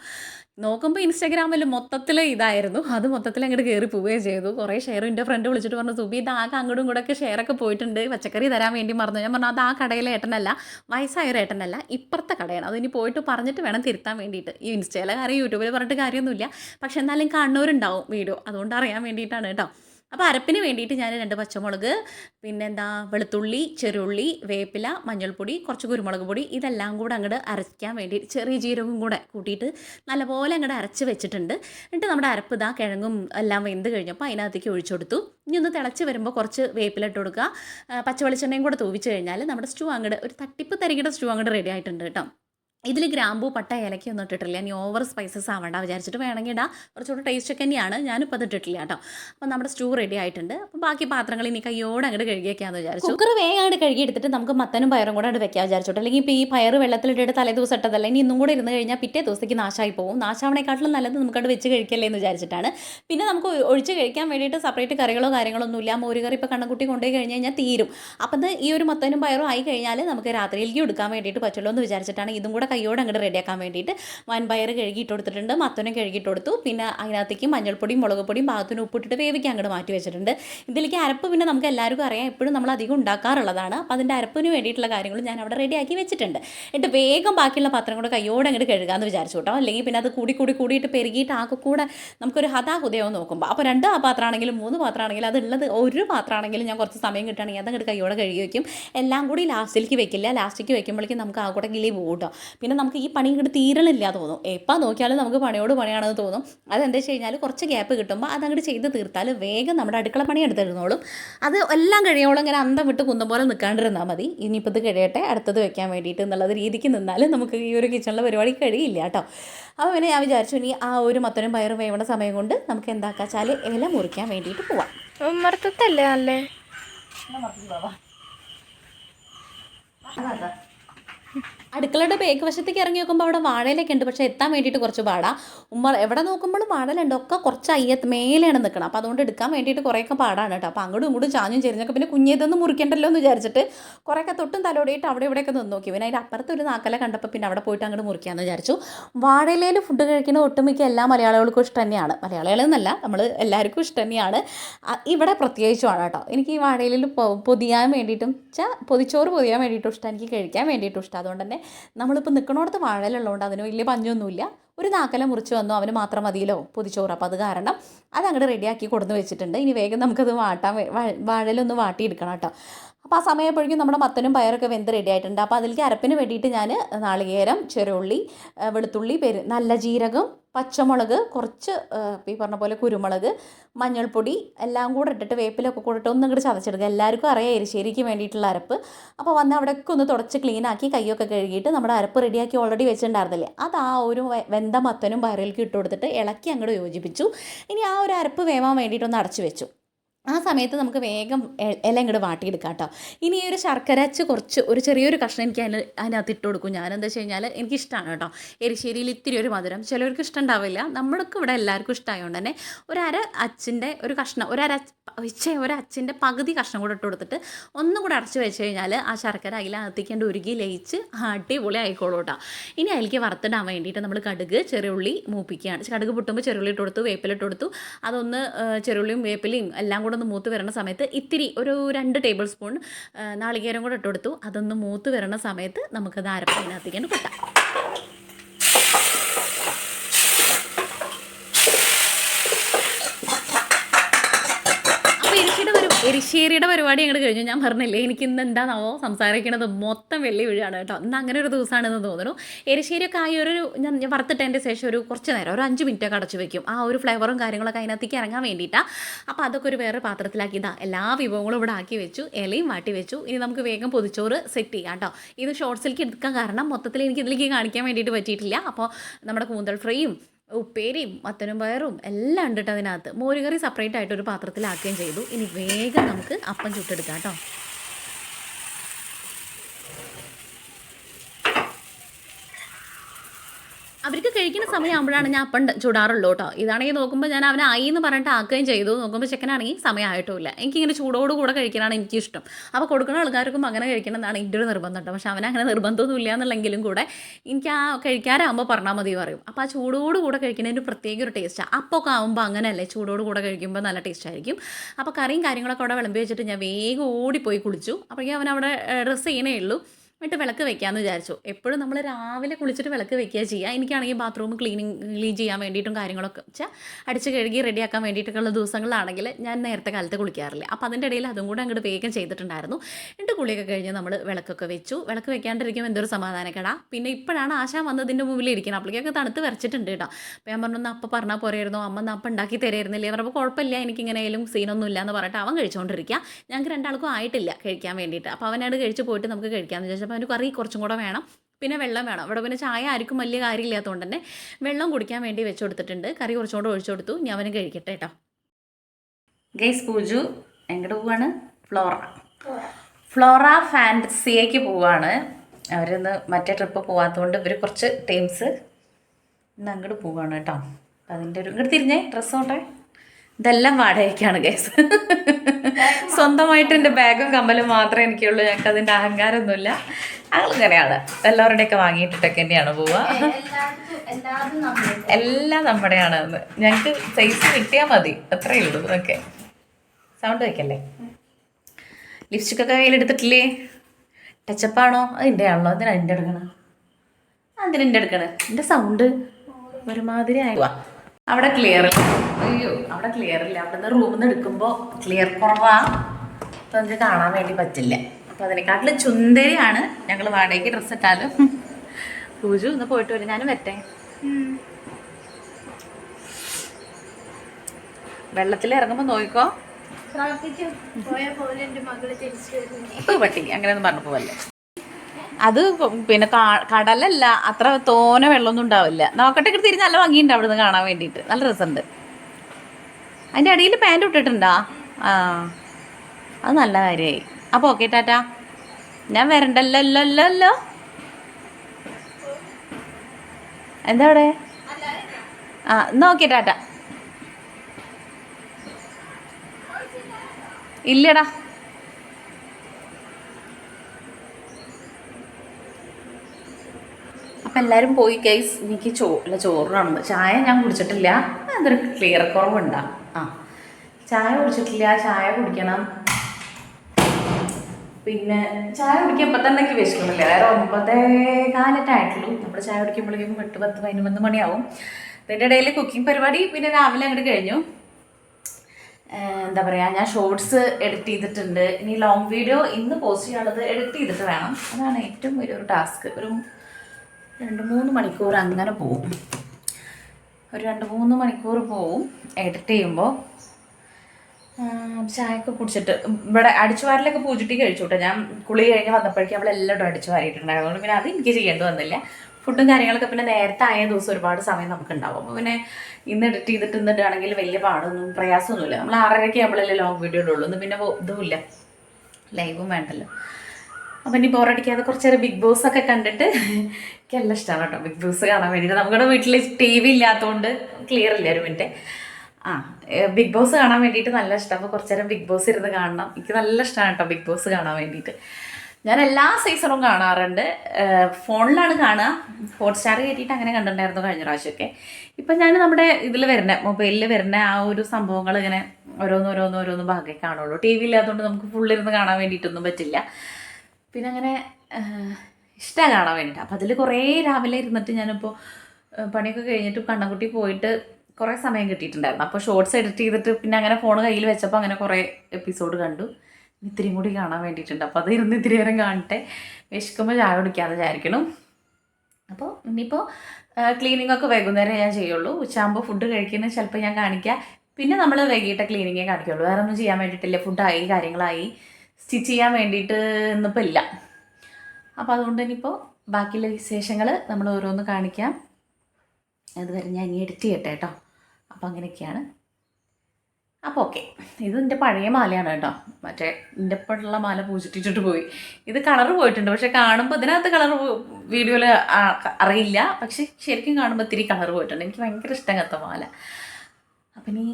നോക്കുമ്പോൾ ഇൻസ്റ്റാഗ്രാമിൽ മൊത്തത്തിൽ ഇതായിരുന്നു. അത് മൊത്തത്തിൽ അങ്ങോട്ട് കയറി പോവുകയും ചെയ്തു. കുറേ ഷെയർ എന്റെ ഫ്രണ്ട് വിളിച്ചിട്ട് പറഞ്ഞു സുബി ഇത് ആകെ അങ്ങോട്ടും കൂടെ ഒക്കെ ഷെയറൊക്കെ പോയിട്ടുണ്ട്. പച്ചക്കറി തരാൻ വേണ്ടി മറന്നു. ഞാൻ പറഞ്ഞു അത് ആ കടയിലെ ഏട്ടനല്ല വയസ്സായ ഒരു ഏട്ടനല്ല ഇപ്പുറത്തെ കടയാണ്. അതിനി പോയിട്ട് പറഞ്ഞിട്ട് വേണം തിരുത്താൻ വേണ്ടിയിട്ട്. ഈ ഇൻസ്റ്റയിലെ കാര്യം യൂട്യൂബിൽ പറഞ്ഞിട്ട് കാര്യമൊന്നുമില്ല. പക്ഷെ എന്നാലും കാണുന്നവരുണ്ടാവും വീഡിയോ. അതുകൊണ്ട് അറിയാൻ വേണ്ടിയിട്ടാണ് കേട്ടോ. അപ്പോൾ അരപ്പിന് വേണ്ടിയിട്ട് ഞാൻ രണ്ട് പച്ചമുളക് പിന്നെ എന്താ വെളുത്തുള്ളി ചെറുള്ളി വേപ്പില മഞ്ഞൾപ്പൊടി കുറച്ച് കുരുമുളക് പൊടി ഇതെല്ലാം കൂടെ അങ്ങോട്ട് അരയ്ക്കാൻ വേണ്ടി ചെറിയ ജീരകവും കൂടെ കൂട്ടിയിട്ട് നല്ലപോലെ അങ്ങോട്ട് അരച്ച് വെച്ചിട്ടുണ്ട്. എന്നിട്ട് നമ്മുടെ അരപ്പ് ഇതാ കിഴങ്ങും എല്ലാം വെന്ത് കഴിഞ്ഞപ്പോൾ അതിനകത്തേക്ക് ഒഴിച്ചു കൊടുത്തു. ഇനി ഒന്ന് തിളച്ച് വരുമ്പോൾ കുറച്ച് വേപ്പില ഇട്ട് കൊടുക്കുക. പച്ചവെളിച്ചെണ്ണയും കൂടെ തൂവിച്ച് കഴിഞ്ഞാൽ നമ്മുടെ സ്റ്റൂ അങ്ങോട്ട് ഒരു തട്ടിപ്പ് തരികിട സ്റ്റൂ അങ്ങോട്ട് റെഡി ആയിട്ടുണ്ട് കേട്ടോ. ഇതിൽ ഗ്രാമ്പു പട്ട ഏലക്കൊന്നും ഇട്ടിട്ടില്ല. ഇനി ഓവർ സ്പൈസസ് ആവണ്ട വിചാരിച്ചിട്ട് വേണമെങ്കിൽ ഇടാം. കുറച്ചുകൂടെ ടേസ്റ്റ് ഒക്കെ തന്നെയാണ്. ഞാനിപ്പോൾ അത് ഇട്ടിട്ടില്ല കേട്ടോ. അപ്പോൾ നമ്മുടെ സ്റ്റൂ റെഡി ആയിട്ടുണ്ട്. അപ്പോൾ ബാക്കി പാത്രങ്ങൾ ഇനി കയ്യോടെ അങ്ങോട്ട് കഴുകിയൊക്കെയാന്ന് വിചാരിച്ചു. കുക്കർ വേഗം അങ്ങോട്ട് കഴുകി എടുത്തിട്ട് നമുക്ക് മത്തനും പയറും കൂടെ അങ്ങോട്ട് വെക്കാൻ വിചാരിച്ചോട്ടെ അല്ലെങ്കിൽ ഇപ്പോൾ ഈ പയർ വെള്ളത്തിലിട്ടിട്ട് തലേ ദിവസം ഇട്ടതല്ല. ഇനി ഇന്നും കൂടെ ഇരുന്ന് കഴിഞ്ഞാൽ പിറ്റേ ദിവസത്തേക്ക് നാശമായി പോകും. നാശാവണേക്കാട്ടിലും നല്ലത് നമുക്കവിടെ വെച്ച് കഴിക്കല്ലേ എന്ന് വിചാരിച്ചിട്ടാണ്. പിന്നെ നമുക്ക് ഒഴിച്ച് കഴിക്കാൻ വേണ്ടിയിട്ട് സെപ്പറേറ്റ് കറികളോ കാര്യങ്ങളോ ഒന്നുമില്ല മോര് കറി ഇപ്പോൾ കണ്ണക്കുട്ടി കൊണ്ടുപോയി കഴിഞ്ഞ് കഴിഞ്ഞാൽ തീരും. അപ്പം ഈ ഒരു മത്തനും പയറും ആയി കഴിഞ്ഞാൽ നമുക്ക് രാത്രിയിലേക്ക് എടുക്കാൻ വേണ്ടിയിട്ട് പറ്റുള്ളൂ എന്ന് വിചാരിച്ചിട്ടാണ് ഇതും കൂടെ കയ്യോടെ അങ്ങോട്ട് റെഡിയാക്കാൻ വേണ്ടിയിട്ട് വൻപയർ കഴുകിയിട്ട് കൊടുത്തിട്ടുണ്ട് മത്തനും കഴുകിയിട്ട് കൊടുത്തു. പിന്നെ അതിനകത്തേക്ക് മഞ്ഞൾപ്പൊടിയും മുളക് പൊടിയും പാകത്തിന് ഉപ്പിട്ടിട്ട് വേവിക്കാൻ അങ്ങോട്ട് മാറ്റി വെച്ചിട്ടുണ്ട്. ഇതിലേക്ക് അരപ്പ് പിന്നെ നമുക്ക് എല്ലാവർക്കും അറിയാം എപ്പോഴും നമ്മൾ അധികം ഉണ്ടാക്കാറുള്ളതാണ്. അപ്പോൾ അതിന്റെ അരപ്പിന് വേണ്ടിയിട്ടുള്ള കാര്യങ്ങൾ ഞാൻ അവിടെ റെഡിയാക്കി വെച്ചിട്ടുണ്ട്. എന്നിട്ട് വേഗം ബാക്കിയുള്ള പാത്രം കൂടെ കയ്യോടെ അങ്ങോട്ട് കഴുകാമെന്ന് വിചാരിച്ചു കേട്ടോ. അല്ലെങ്കിൽ പിന്നെ അത് കൂടി കൂടി കൂടിയിട്ട് പെരുകിയിട്ട് ആകെ കൂടെ നമുക്കൊരു ഹതാഹുദയവും നോക്കുമ്പോൾ അപ്പോൾ രണ്ട് പാത്രമാണെങ്കിലും മൂന്ന് പാത്രമാണെങ്കിലും അതുള്ളത് ഒരു പാത്രമാണെങ്കിലും ഞാൻ കുറച്ച് സമയം കിട്ടുകയാണെങ്കിൽ അതങ്ങോട്ട് കയ്യോടെ കഴുകി വയ്ക്കും എല്ലാം കൂടി ലാസ്റ്റിലേക്ക് വെക്കില്ല. ലാസ്റ്റിലേക്ക് വെക്കുമ്പോഴേക്കും നമുക്ക് ആ കൂടെ കിളി പോകും കേട്ടോ. പിന്നെ നമുക്ക് ഈ പണി ഇങ്ങോട്ട് തീരണില്ല തോന്നും. എപ്പോൾ നോക്കിയാലും നമുക്ക് പണിയോട് പണിയാണെന്ന് തോന്നും. അതെന്താ വെച്ച് കഴിഞ്ഞാൽ കുറച്ച് ഗ്യാപ്പ് കിട്ടുമ്പോൾ അതങ്ങോട്ട് ചെയ്ത് തീർത്താൽ വേഗം നമ്മുടെ അടുക്കള പണി എടുത്തിരുന്നോളും അത് എല്ലാം കഴിയുമ്പോൾ ഇങ്ങനെ അന്തം വിട്ട് കുന്തം പോലെ നിൽക്കാണ്ടിരുന്നാൽ മതി. ഇനിയിപ്പോൾ ഇത് കഴിയട്ടെ അടുത്തത് വെക്കാൻ വേണ്ടിയിട്ട് എന്നുള്ളത് രീതിക്ക് നിന്നാൽ നമുക്ക് ഈ ഒരു കിച്ചണിലെ പരിപാടി കഴിയില്ല കേട്ടോ. അപ്പോൾ പിന്നെ ഞാൻ വിചാരിച്ചു ഇനി ആ ഒരു മത്തനും പയറും വേവണ സമയം കൊണ്ട് നമുക്ക് എന്താക്കാ വെച്ചാൽ ഇല മുറിക്കാൻ വേണ്ടിയിട്ട് പോവാം. ഉമ്മർത്തല്ലേ നല്ലേ? അടുക്കളയുടെ ബേക്ക് വശത്തേക്ക് ഇറങ്ങി നോക്കുമ്പോൾ അവിടെ വാഴയിലൊക്കെ ഉണ്ട്. പക്ഷേ എത്താൻ വേണ്ടിയിട്ട് കുറച്ച് പാടാ ഉമ്മ എവിടെ നോക്കുമ്പോഴും വാഴയിലുണ്ട്. ഒക്കെ കുറച്ച് അയ്യത്ത് മേലെയാണ് നിൽക്കണം അപ്പോൾ അതുകൊണ്ട് എടുക്കാൻ വേണ്ടിയിട്ട് കുറേയൊക്കെ പാടാണ് കേട്ടോ. അപ്പോൾ അങ്ങോട്ടും ഇങ്ങോട്ടും ചാഞ്ഞും ചെരിഞ്ഞൊക്കെ പിന്നെ കുഞ്ഞേതൊന്നും മുറിക്കണ്ടല്ലോ എന്ന് വിചാരിച്ചിട്ട് കുറേയൊക്കെ തൊട്ടും തലോടിയിട്ട് അവിടെ ഇവിടെയൊക്കെ നിന്ന് നോക്കി. പിന്നെ അതിന്റെ അപ്പുറത്ത് ഒരു നാക്കല കണ്ടപ്പോൾ പിന്നെ അവിടെ പോയിട്ട് അങ്ങോട്ട് മുറിക്കാമെന്ന് വിചാരിച്ചു. വാഴയിലയിൽ ഫുഡ് കഴിക്കുന്ന ഒട്ടുമിക്ക എല്ലാ മലയാളികൾക്കും ഇഷ്ടം തന്നെയാണ്. മലയാളികളെന്നല്ല നമ്മൾ എല്ലാവർക്കും ഇഷ്ടം തന്നെയാണ്. ഇവിടെ പ്രത്യേകിച്ചുമാണ് കേട്ടോ. എനിക്ക് ഈ വാഴയിലിൽ പൊതിയാൻ വേണ്ടിയിട്ടും വെച്ചാൽ പൊതിച്ചോറ് പൊതിയാൻ വേണ്ടിയിട്ടും ഇഷ്ടം. എനിക്ക് കഴിക്കാൻ വേണ്ടിയിട്ടും ഇഷ്ടം. അതുകൊണ്ട് തന്നെ നമ്മളിപ്പോൾ നിൽക്കണോടത്ത് വാഴലുള്ളതുകൊണ്ട് അതിന് വലിയ പഞ്ഞൊന്നുമില്ല ഒരു നാക്കല മുറിച്ച് വന്നു അവന് മാത്രം മതിയല്ലോ പൊതിച്ചോറ്. അപ്പോൾ അത് കാരണം അത് അങ്ങോട്ട് റെഡിയാക്കി കൊടുന്ന് വെച്ചിട്ടുണ്ട്. ഇനി വേഗം നമുക്കത് വാട്ടാൻ വാഴലൊന്ന് വാട്ടിയെടുക്കണം കേട്ടോ. അപ്പോൾ ആ സമയപ്പോഴേക്കും നമ്മുടെ മത്തനും പയറൊക്കെ വെന്ത് റെഡി ആയിട്ടുണ്ട്. അപ്പോൾ അതിലേക്ക് അരപ്പിന് വേണ്ടിയിട്ട് ഞാൻ നാളികേരം ചെറുള്ളി വെളുത്തുള്ളി പെരു നല്ല ജീരകം പച്ചമുളക് കുറച്ച് ഈ പറഞ്ഞ പോലെ കുരുമുളക് മഞ്ഞൾപ്പൊടി എല്ലാം കൂടെ ഇട്ടിട്ട് വേപ്പിലൊക്കെ കൂടെ ഇട്ട് ഒന്നും കൂടി ചതച്ചെടുക്കുക. എല്ലാവർക്കും അറിയാം എരിശ്ശേരിക്ക് വേണ്ടിയിട്ടുള്ള അരപ്പ്. അപ്പോൾ വന്ന് അവിടെയൊക്കെ ഒന്ന് തുടച്ച് ക്ലീനാക്കി കൈയൊക്കെ കഴുകിയിട്ട് നമ്മുടെ അരപ്പ് റെഡിയാക്കി ഓൾറെഡി വെച്ചിട്ടുണ്ടായിരുന്നില്ലേ? അത് ആ ഒരു വെന്ത മത്തനും പയറിലേക്ക് ഇട്ട് കൊടുത്തിട്ട് ഇളക്കി അങ്ങോട്ട് യോജിപ്പിച്ചു. ഇനി ആ ഒരു അരപ്പ് വേവാൻ വേണ്ടിയിട്ടൊന്ന് അടച്ചു വെച്ചു. ആ സമയത്ത് നമുക്ക് വേഗം ഇല ഇങ്ങോട്ട് വാട്ടിയെടുക്കാം കേട്ടോ ഇനി ഈ ഒരു ശർക്കര അച്ച് കുറച്ച് ഒരു ചെറിയൊരു കഷ്ണം എനിക്ക് അതിന് അതിനകത്ത് ഇട്ട് കൊടുക്കും. ഞാൻ എന്താ വെച്ച് കഴിഞ്ഞാൽ എനിക്കിഷ്ടമാണ് കേട്ടോ. എരിശ്ശേരിയിൽ ഇത്തിരി ഒരു മധുരം. ചിലവർക്ക് ഇഷ്ടം ഉണ്ടാവില്ല നമ്മൾക്ക് ഇവിടെ എല്ലാവർക്കും ഇഷ്ടമായതുകൊണ്ട് തന്നെ ഒരു അര അച്ചിന്റെ ഒരു കഷ്ണം ഒരു അര ഛേ, ഒരു അച്ചിന്റെ പകുതി കഷ്ണം കൂടെ ഇട്ട് കൊടുത്തിട്ട് ഒന്നും കൂടെ അടച്ച് വെച്ച് കഴിഞ്ഞാൽ ആ ശർക്കര അതിലകത്തേക്കാണ്ട് ഉരുകി ലയിച്ച് അടിപൊളി ആയിക്കോളൂ കേട്ടോ ഇനി അതിലേക്ക് വറുത്തിടാൻ വേണ്ടിയിട്ട് നമ്മൾ കടുക് ചെറിയുള്ളി മൂപ്പിക്കുകയാണ്. കടുക് പൊട്ടുമ്പോൾ ചെറിയുള്ളി ഇട്ട് കൊടുത്തു വേപ്പിലിട്ട് കൊടുത്തു. അതൊന്ന് ചെറിയ ചെറിയുള്ളിയും വേപ്പിലയും എല്ലാം കൂടെ ഒന്ന് മൂത്ത് വരണ സമയത്ത് ഇത്തിരി ഒരു രണ്ട് ടേബിൾ സ്പൂൺ നാളികേരം കൂടെ ഇട്ട് കൊടുത്തു അതൊന്ന് മൂത്ത് വരണ സമയത്ത് നമുക്കത് അരപ്പതിനകത്തേക്കാണ് കൊട്ടാം അപ്പോൾ എരിശ്ശേരിയുടെ പരി പരിപാടി അങ്ങോട്ട് കഴിഞ്ഞു. ഞാൻ പറഞ്ഞില്ലേ എനിക്ക് ഇന്ന് എന്താണാവോ സംസാരിക്കണത് മൊത്തം വെള്ളി വീഴാണ് കേട്ടോ. ഇന്ന് അങ്ങനെ ഒരു ദിവസമാണെന്ന് തോന്നുന്നു. എരിശ്ശേരിയൊക്കെ ആയി ഒരു ഞാൻ ഞാൻ വറുത്തിട്ടതിന്റെ ശേഷം ഒരു കുറച്ച് നേരം ഒരു അഞ്ച് മിനിറ്റൊക്കെ അടച്ചു വെക്കും. ആ ഒരു ഫ്ലേവറും കാര്യങ്ങളൊക്കെ അതിനകത്തേക്ക് ഇറങ്ങാൻ വേണ്ടിയിട്ടാണ് അപ്പോൾ അതൊക്കെ ഒരു വേറെ പാത്രത്തിലാക്കി ഇതാ എല്ലാ വിഭവങ്ങളും ഇവിടെ ആക്കി വെച്ചു. ഇലയും വാട്ടി വെച്ചു. ഇനി നമുക്ക് വേഗം പൊതിച്ചോറ് സെറ്റ് ചെയ്യാം കേട്ടോ. ഇത് ഷോർട്സിലേക്ക് എടുക്കാൻ കാരണം മൊത്തത്തിൽ എനിക്ക് ഇതിലേക്ക് കാണിക്കാൻ വേണ്ടിയിട്ട് പറ്റിയിട്ടില്ല. അപ്പോൾ നമ്മുടെ കൂന്തൽ ഫ്രൈയും ഉപ്പേരിയും മത്തനും പയറും എല്ലാം ഉണ്ട് കേട്ടോ അതിനകത്ത് മോരുകറി സെപ്പറേറ്റ് ആയിട്ട് ഒരു പാത്രത്തിലാക്കുകയും ചെയ്തു. ഇനി വേഗം നമുക്ക് അപ്പം ചുട്ടെടുക്കാം കേട്ടോ. അവർക്ക് കഴിക്കുന്ന സമയമാകുമ്പോഴാണ് ഞാൻ അപ്പം ചൂടാറുള്ളൂ കേട്ടോ. ഇതാണെങ്കിൽ നോക്കുമ്പോൾ ഞാൻ അവനെ ആയി എന്ന് പറഞ്ഞിട്ട് ആക്കുകയും ചെയ്തു. നോക്കുമ്പോൾ ചെക്കനാണെങ്കിൽ സമയമായിട്ടില്ല. എനിക്കിങ്ങനെ ചൂടോട് കൂടെ കഴിക്കാനാണ് എനിക്കിഷ്ടം. അപ്പോൾ കൊടുക്കുന്ന ആൾക്കാർക്കും അങ്ങനെ കഴിക്കണം എന്നാണ് എന്റെ ഒരു നിർബന്ധം കേട്ടോ. പക്ഷെ അവനങ്ങനെ നിർബന്ധമൊന്നും ഇല്ല എന്നുള്ളെങ്കിലും കൂടെ എനിക്ക് ആ കഴിക്കാറാകുമ്പോൾ പറഞ്ഞാൽ മതി പറയും. അപ്പോൾ ആ ചൂടോട് കൂടെ കഴിക്കുന്നതിന് പ്രത്യേക ഒരു ടേസ്റ്റാണ് അപ്പൊക്കെ ആകുമ്പോൾ അങ്ങനെയല്ലേ? ചൂടോട് കൂടെ കഴിക്കുമ്പോൾ നല്ല ടേസ്റ്റായിരിക്കും അപ്പോൾ കറിയും കാര്യങ്ങളൊക്കെ അവിടെ വിളമ്പി വെച്ചിട്ട് ഞാൻ വേഗം ഓടിപ്പോയി കുളിച്ചു. അപ്പോഴേക്കും അവൻ അവിടെ ഡ്രസ്സ് ചെയ്യണേ ഉള്ളൂ. എന്നിട്ട് വിളക്ക് വെക്കാമെന്ന് വിചാരിച്ചു. എപ്പോഴും നമ്മൾ രാവിലെ കുളിച്ചിട്ട് വിളക്ക് വെക്കുക ചെയ്യുക എനിക്കാണെങ്കിൽ ബാത്റൂം ക്ലീനിങ് ക്ലീൻ ചെയ്യാൻ വേണ്ടിയിട്ടും കാര്യങ്ങളൊക്കെ വെച്ചാൽ അടിച്ച് കഴുകി റെഡിയാക്കാൻ വേണ്ടിയിട്ടൊക്കെയുള്ള ദിവസങ്ങളിലാണെങ്കിൽ ഞാൻ നേരത്തെ കാലത്ത് കുളിക്കാറില്ല. അപ്പോൾ അതിന്റെ ഇടയിൽ അതും കൂടെ അങ്ങോട്ട് വേഗം ചെയ്തിട്ടുണ്ടായിരുന്നു. എന്നിട്ട് കുളിയൊക്കെ കഴിഞ്ഞ് നമ്മൾ വിളക്കൊക്കെ വെച്ചു. വിളക്ക് വെക്കാണ്ടിരിക്കുമ്പോൾ എന്തൊരു സമാധാനക്കേടാ. പിന്നെ ഇപ്പോഴാണ് ആശാൻ വന്നതിന്റെ മുമ്പിൽ ഇരിക്കുന്നത് അപ്പോഴേക്കൊക്കെ തണുത്ത് വരച്ചിട്ടുണ്ട് കേട്ടോ. അപ്പോൾ ഞാൻ പറഞ്ഞു അപ്പം പറഞ്ഞാൽ പോരായിരുന്നു അമ്മ അപ്പം ഉണ്ടാക്കി തരായിരുന്നില്ലേ? പറഞ്ഞപ്പോൾ കുഴപ്പമില്ല. എനിക്കിങ്ങനെയായാലും സീനൊന്നും ഇല്ല എന്ന് പറഞ്ഞിട്ട് അവൻ കഴിച്ചുകൊണ്ടിരിക്കുക ഞങ്ങൾക്ക് രണ്ടാൾക്കും ആയിട്ടില്ല കഴിക്കാൻ വേണ്ടിയിട്ട്. അപ്പോൾ അവനാണ് കഴിച്ച് പോയിട്ട് നമുക്ക് കഴിക്കാമെന്ന് വിചാരിച്ചപ്പോൾ അതിന്റെ കറി കുറച്ചും കൂടെ വേണം. പിന്നെ വെള്ളം വേണം. ഇവിടെ പിന്നെ ചായ ആർക്കും വലിയ കാര്യമില്ലാത്തതുകൊണ്ട് തന്നെ വെള്ളം കുടിക്കാൻ വേണ്ടി വെച്ച് കൊടുത്തിട്ടുണ്ട് കറി കുറച്ചും കൂടെ ഒഴിച്ചു കൊടുത്തു. ഞാൻ അവന് കഴിക്കട്ടെ കേട്ടോ. ഗൈസ് പൂജു എങ്ങോട്ട് പോവാണ്? ഫ്ലോറ. ഫ്ലോറ ഫാൻസിയേക്ക് പോവാണ്. അവരിന്ന് മറ്റേ ട്രിപ്പ് പോവാത്തതുകൊണ്ട് ഇവർ കുറച്ച് ടൈംസ് ഇന്ന് അങ്ങോട്ട് പോവാണ് കേട്ടോ. അതിന്റെ ഒരു ഇങ്ങോട്ട് തിരിഞ്ഞേ ഡ്രസ്സ് കൊണ്ടേ ഇതെല്ലാം വാടകയ്ക്കാണ് ഗൈസ് സ്വന്തമായിട്ട് എന്റെ ബാഗും കമ്മലും മാത്രമേ എനിക്കുള്ളൂ. ഞങ്ങൾക്ക് അതിന്റെ അഹങ്കാരമൊന്നുമില്ല. അങ്ങനെയാണ് എല്ലാവരുടെയൊക്കെ വാങ്ങിയിട്ടിട്ടൊക്കെ തന്നെയാണ് പോവുക. എല്ലാം നമ്മുടെയാണ്. ഞങ്ങൾക്ക് സൈസ് കിട്ടിയാൽ മതി. അത്രയേ ഉള്ളൂ. ഓക്കെ. സൗണ്ട് വയ്ക്കല്ലേ ലിപ്സ്റ്റിക്കൊക്കെ കയ്യിലെടുത്തിട്ടില്ലേ? ടച്ചപ്പാണോ? അതിന്റെ ആണല്ലോ. അതിനാണ് എന്റെ എടുക്കണം? അതിന് എന്റെ എടുക്കണേ? എന്റെ സൗണ്ട് ഒരുമാതിരി ആയി. അവിടെ ക്ലിയർ ഇല്ല. അയ്യോ അവിടെ ക്ലിയർ ഇല്ല. അവിടെ നിന്ന് റൂമിൽ നിന്ന് എടുക്കുമ്പോൾ ക്ലിയർ കുറവാ. അപ്പം നമുക്ക് കാണാൻ വേണ്ടി പറ്റില്ല. അപ്പൊ അതിനെക്കാട്ടിലും ചുന്തരിയാണ് ഞങ്ങൾ വാടകയ്ക്ക് ഡ്രസ്സ് ഇട്ടാലും. പൂജു ഒന്ന് പോയിട്ട് വരും. ഞാനും വരട്ടെ. വെള്ളത്തിൽ ഇറങ്ങുമ്പോൾ നോക്കിക്കോ. പോയ പോലെ ഒന്നും പട്ടി പറഞ്ഞു പോവല്ലേ. അത് പിന്നെ കടലല്ല അത്ര തോനെ വെള്ളമൊന്നും ഉണ്ടാവില്ല. നോക്കട്ടെ ഇങ്ങോട്ട് തിരിഞ്ഞ് നല്ല ഭംഗിയുണ്ട് അവിടുന്ന് കാണാൻ വേണ്ടിയിട്ട്. നല്ല രസമുണ്ട്. അതിന്റെ അടിയിൽ പാന്റ് ഇട്ടിട്ടുണ്ടാ? ആ. അത് നല്ല കാര്യമായി അപ്പോൾ ഓക്കെ ടാറ്റാ. ഞാൻ വരണ്ടല്ലോ എന്താ അവിടെ? ആ എന്നാ ഓക്കെ ടാറ്റ. ഇല്ലടാ. അപ്പം എല്ലാവരും പോയി കേസ് എനിക്ക് ചോ അല്ല ചോറിനാണെന്ന് ചായ ഞാൻ കുടിച്ചിട്ടില്ല. അതൊരു ക്ലിയർ കുറവുണ്ടാകും ആ ചായ കുടിച്ചിട്ടില്ല. ചായ കുടിക്കണം. പിന്നെ ചായ കുടിക്കാൻ തന്നെ എനിക്ക് വിശക്കുന്നില്ല. വേറെ ഒമ്പതേ കാലത്തെ ആയിട്ടുള്ളൂ. നമ്മൾ ചായ കുടിക്കുമ്പോഴേക്കും എട്ട് പത്ത് പതിനൊന്ന് മണിയാവും. അതിന്റെ ഇടയിൽ കുക്കിംഗ് പരിപാടി പിന്നെ രാവിലെ അങ്ങോട്ട് കഴിഞ്ഞു. എന്താ പറയുക ഞാൻ ഷോർട്സ് എഡിറ്റ് ചെയ്തിട്ടുണ്ട്. ഇനി ലോങ് വീഡിയോ ഇന്ന് പോസ്റ്റ് ചെയ്യാനുള്ളത് എഡിറ്റ് ചെയ്തിട്ട് വേണം. അതാണ് ഏറ്റവും വലിയൊരു ടാസ്ക് ഒരു രണ്ട് മൂന്ന് മണിക്കൂർ അങ്ങനെ പോവും. ഒരു രണ്ട് മൂന്ന് മണിക്കൂർ പോവും എഡിറ്റ് ചെയ്യുമ്പോൾ ചായയൊക്കെ കുടിച്ചിട്ട് ഇവിടെ അടിച്ചു വാരലൊക്കെ പൂജിട്ടി കഴിച്ചു കേട്ടോ ഞാൻ കുളി കഴിഞ്ഞ് വന്നപ്പോഴേക്കും അവളെല്ലാവരും അടിച്ചു വാരിയിട്ടുണ്ടായിരുന്നു അതുകൊണ്ട് പിന്നെ അത് എനിക്ക് ചെയ്യേണ്ടി വന്നില്ല. ഫുഡും കാര്യങ്ങളൊക്കെ പിന്നെ നേരത്തെ ആയ ദിവസം ഒരുപാട് സമയം നമുക്ക് ഉണ്ടാവും അപ്പോൾ പിന്നെ ഇന്ന് എഡിറ്റ് ചെയ്തിട്ട് ഇന്നിട്ടാണെങ്കിൽ വലിയ പാടൊന്നും പ്രയാസമൊന്നുമില്ല. നമ്മൾ ആറരയ്ക്ക് നമ്മളല്ലേ ലോങ് വീഡിയോ ഇടുള്ളൂ. ഇന്ന് പിന്നെ ഇതുമില്ല. ലൈവും വേണ്ടല്ലോ. അപ്പം ഇനി ബോറടിക്കാതെ കുറച്ച് നേരം ബിഗ് ബോസ് ഒക്കെ കണ്ടിട്ട് എനിക്ക് എല്ലാം ഇഷ്ടമാണ് കേട്ടോ. ബിഗ് ബോസ് കാണാൻ വേണ്ടിയിട്ട് നമ്മുടെ വീട്ടിൽ ടി വി ഇല്ലാത്തതുകൊണ്ട് ക്ലിയർ ഇല്ല ഒരു മിനിറ്റ് ആ ബിഗ് ബോസ് കാണാൻ വേണ്ടിയിട്ട് നല്ല ഇഷ്ടം. അപ്പോൾ കുറച്ച് നേരം ബിഗ് ബോസ് ഇരുന്ന് കാണണം. എനിക്ക് നല്ല ഇഷ്ടമാണ് കേട്ടോ ബിഗ് ബോസ് കാണാൻ വേണ്ടിയിട്ട്. ഞാൻ എല്ലാ സീസണും കാണാറുണ്ട്. ഫോണിലാണ് കാണുക. ഹോട്ട്സ്റ്റാർ കയറ്റിയിട്ട് അങ്ങനെ കണ്ടിട്ടുണ്ടായിരുന്നു കഴിഞ്ഞ പ്രാവശ്യമൊക്കെ. ഇപ്പം ഞാൻ നമ്മുടെ ഇതിൽ വരുന്ന മൊബൈലിൽ വരുന്ന ആ ഒരു സംഭവങ്ങൾ ഇങ്ങനെ ഓരോന്ന് ഓരോന്ന് ഓരോന്ന് ഭാഗമേ കാണുള്ളൂ. ടി വി ഇല്ലാത്തതുകൊണ്ട് നമുക്ക് ഫുള്ളിരുന്ന് കാണാൻ വേണ്ടിയിട്ടൊന്നും പറ്റില്ല. പിന്നെ അങ്ങനെ ഇഷ്ടമാണ് കാണാൻ വേണ്ടിയിട്ട് അപ്പം അതിൽ കുറേ രാവിലെ ഇരുന്നിട്ട് ഞാനിപ്പോൾ പണിയൊക്കെ കഴിഞ്ഞിട്ട് കണ്ണൻകുട്ടി പോയിട്ട് കുറേ സമയം കിട്ടിയിട്ടുണ്ടായിരുന്നു. അപ്പോൾ ഷോർട്സ് എഡിറ്റ് ചെയ്തിട്ട് പിന്നെ അങ്ങനെ ഫോൺ കയ്യിൽ വെച്ചപ്പോൾ അങ്ങനെ കുറേ എപ്പിസോഡ് കണ്ടു. ഇത്രയും കൂടി കാണാൻ വേണ്ടിയിട്ടുണ്ട്. അപ്പോൾ അത് ഇരുന്ന് ഇത്തിരി നേരം കാണട്ടെ. വിശക്കുമ്പോൾ ചായ കുടിക്കാമെന്ന് വിചാരിക്കണം അപ്പോൾ ഇനിയിപ്പോൾ ക്ലീനിങ് ഒക്കെ വൈകുന്നേരം ഞാൻ ചെയ്യുള്ളൂ. ഉച്ചയാകുമ്പോൾ ഫുഡ് കഴിക്കുന്നത് ചിലപ്പോൾ ഞാൻ കാണിക്കാം. പിന്നെ നമ്മൾ വൈകിട്ട് ക്ലീനിങ്ങേ കാണിക്കുള്ളൂ. വേറെ ഒന്നും ചെയ്യാൻ വേണ്ടിയിട്ടില്ല. ഫുഡായി കാര്യങ്ങളായി. സ്റ്റിച്ച് ചെയ്യാൻ വേണ്ടിയിട്ട് ഇന്നിപ്പോൾ ഇല്ല. അപ്പോൾ അതുകൊണ്ട് ഇനിയിപ്പോൾ ബാക്കിയുള്ള വിശേഷങ്ങൾ നമ്മൾ ഓരോന്ന് കാണിക്കാം. അതുവരെ ഞാൻ ഇനി എഡിറ്റ് ചെയ്യട്ടെ കേട്ടോ അപ്പോൾ അങ്ങനെയൊക്കെയാണ്. അപ്പോൾ ഓക്കെ ഇത് എന്റെ പഴയ മാലയാണ് കേട്ടോ. മറ്റേ എന്റെ ഇപ്പോഴുള്ള മാല പൂജിട്ടിട്ട് പോയി. ഇത് കളർ പോയിട്ടുണ്ട്. പക്ഷെ കാണുമ്പോൾ ഇതിനകത്ത് കളർ വീഡിയോയിൽ അറിയില്ല. പക്ഷെ ശരിക്കും കാണുമ്പോൾ ഇത്തിരി കളർ പോയിട്ടുണ്ട്. എനിക്ക് ഭയങ്കര ഇഷ്ടം കത്ത മാല. അപ്പം ഇനി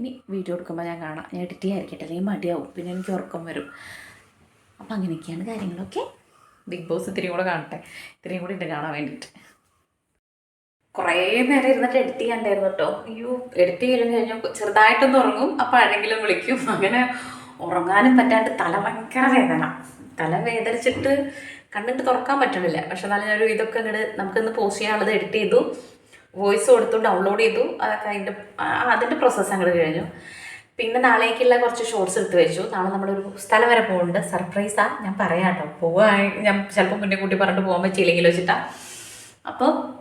ഇനി വീഡിയോ എടുക്കുമ്പോൾ ഞാൻ കാണാം. ഞാൻ എഡിറ്റ് ചെയ്യാതിരിക്കട്ടെ അല്ലെങ്കിൽ മടിയാവും. പിന്നെ എനിക്ക് ഉറക്കം വരും. അപ്പം അങ്ങനെയൊക്കെയാണ് കാര്യങ്ങളൊക്കെ ബിഗ് ബോസ് ഇത്രയും കൂടെ കാണട്ടെ. ഇത്രയും കൂടി ഉണ്ട് കാണാൻ വേണ്ടിയിട്ട്. കുറേ നേരം ഇരുന്നിട്ട് എഡിറ്റ് ചെയ്യാണ്ടായിരുന്നു കേട്ടോ. അയ്യോ എഡിറ്റ് ചെയ്യലും കഴിഞ്ഞാൽ ചെറുതായിട്ടൊന്ന് ഉറങ്ങും. അപ്പം ആരെങ്കിലും വിളിക്കും. അങ്ങനെ ഉറങ്ങാനും പറ്റാണ്ട് തല ഭയങ്കര വേദന. തല വേദനിച്ചിട്ട് കണ്ടിട്ട് തുറക്കാൻ പറ്റണില്ല. പക്ഷെ എന്നാലും ഞാനൊരു ഇതൊക്കെ അങ്ങോട്ട് നമുക്കിന്ന് പോസ്റ്റ് ചെയ്യാനുള്ളത് എഡിറ്റ് ചെയ്തു. വോയിസ് കൊടുത്തു ഡൗൺലോഡ് ചെയ്തു. അതൊക്കെ അതിന്റെ അതിന്റെ പ്രോസസ്സ് അങ്ങോട്ട് കഴിഞ്ഞു. പിന്നെ നാളേക്കുള്ള കുറച്ച് ഷോർട്സ് എടുത്ത് വെച്ചു. നാളെ നമ്മളൊരു സ്ഥലം വരെ പോകുന്നുണ്ട് സർപ്രൈസാണ് ഞാൻ പറയാം കേട്ടോ പോവാൻ ഞാൻ ചിലപ്പോൾ മുന്നേ കൂട്ടി പറഞ്ഞിട്ട് പോകാൻ പറ്റിയില്ലെങ്കിൽ വെച്ചിട്ടാണ് അപ്പോൾ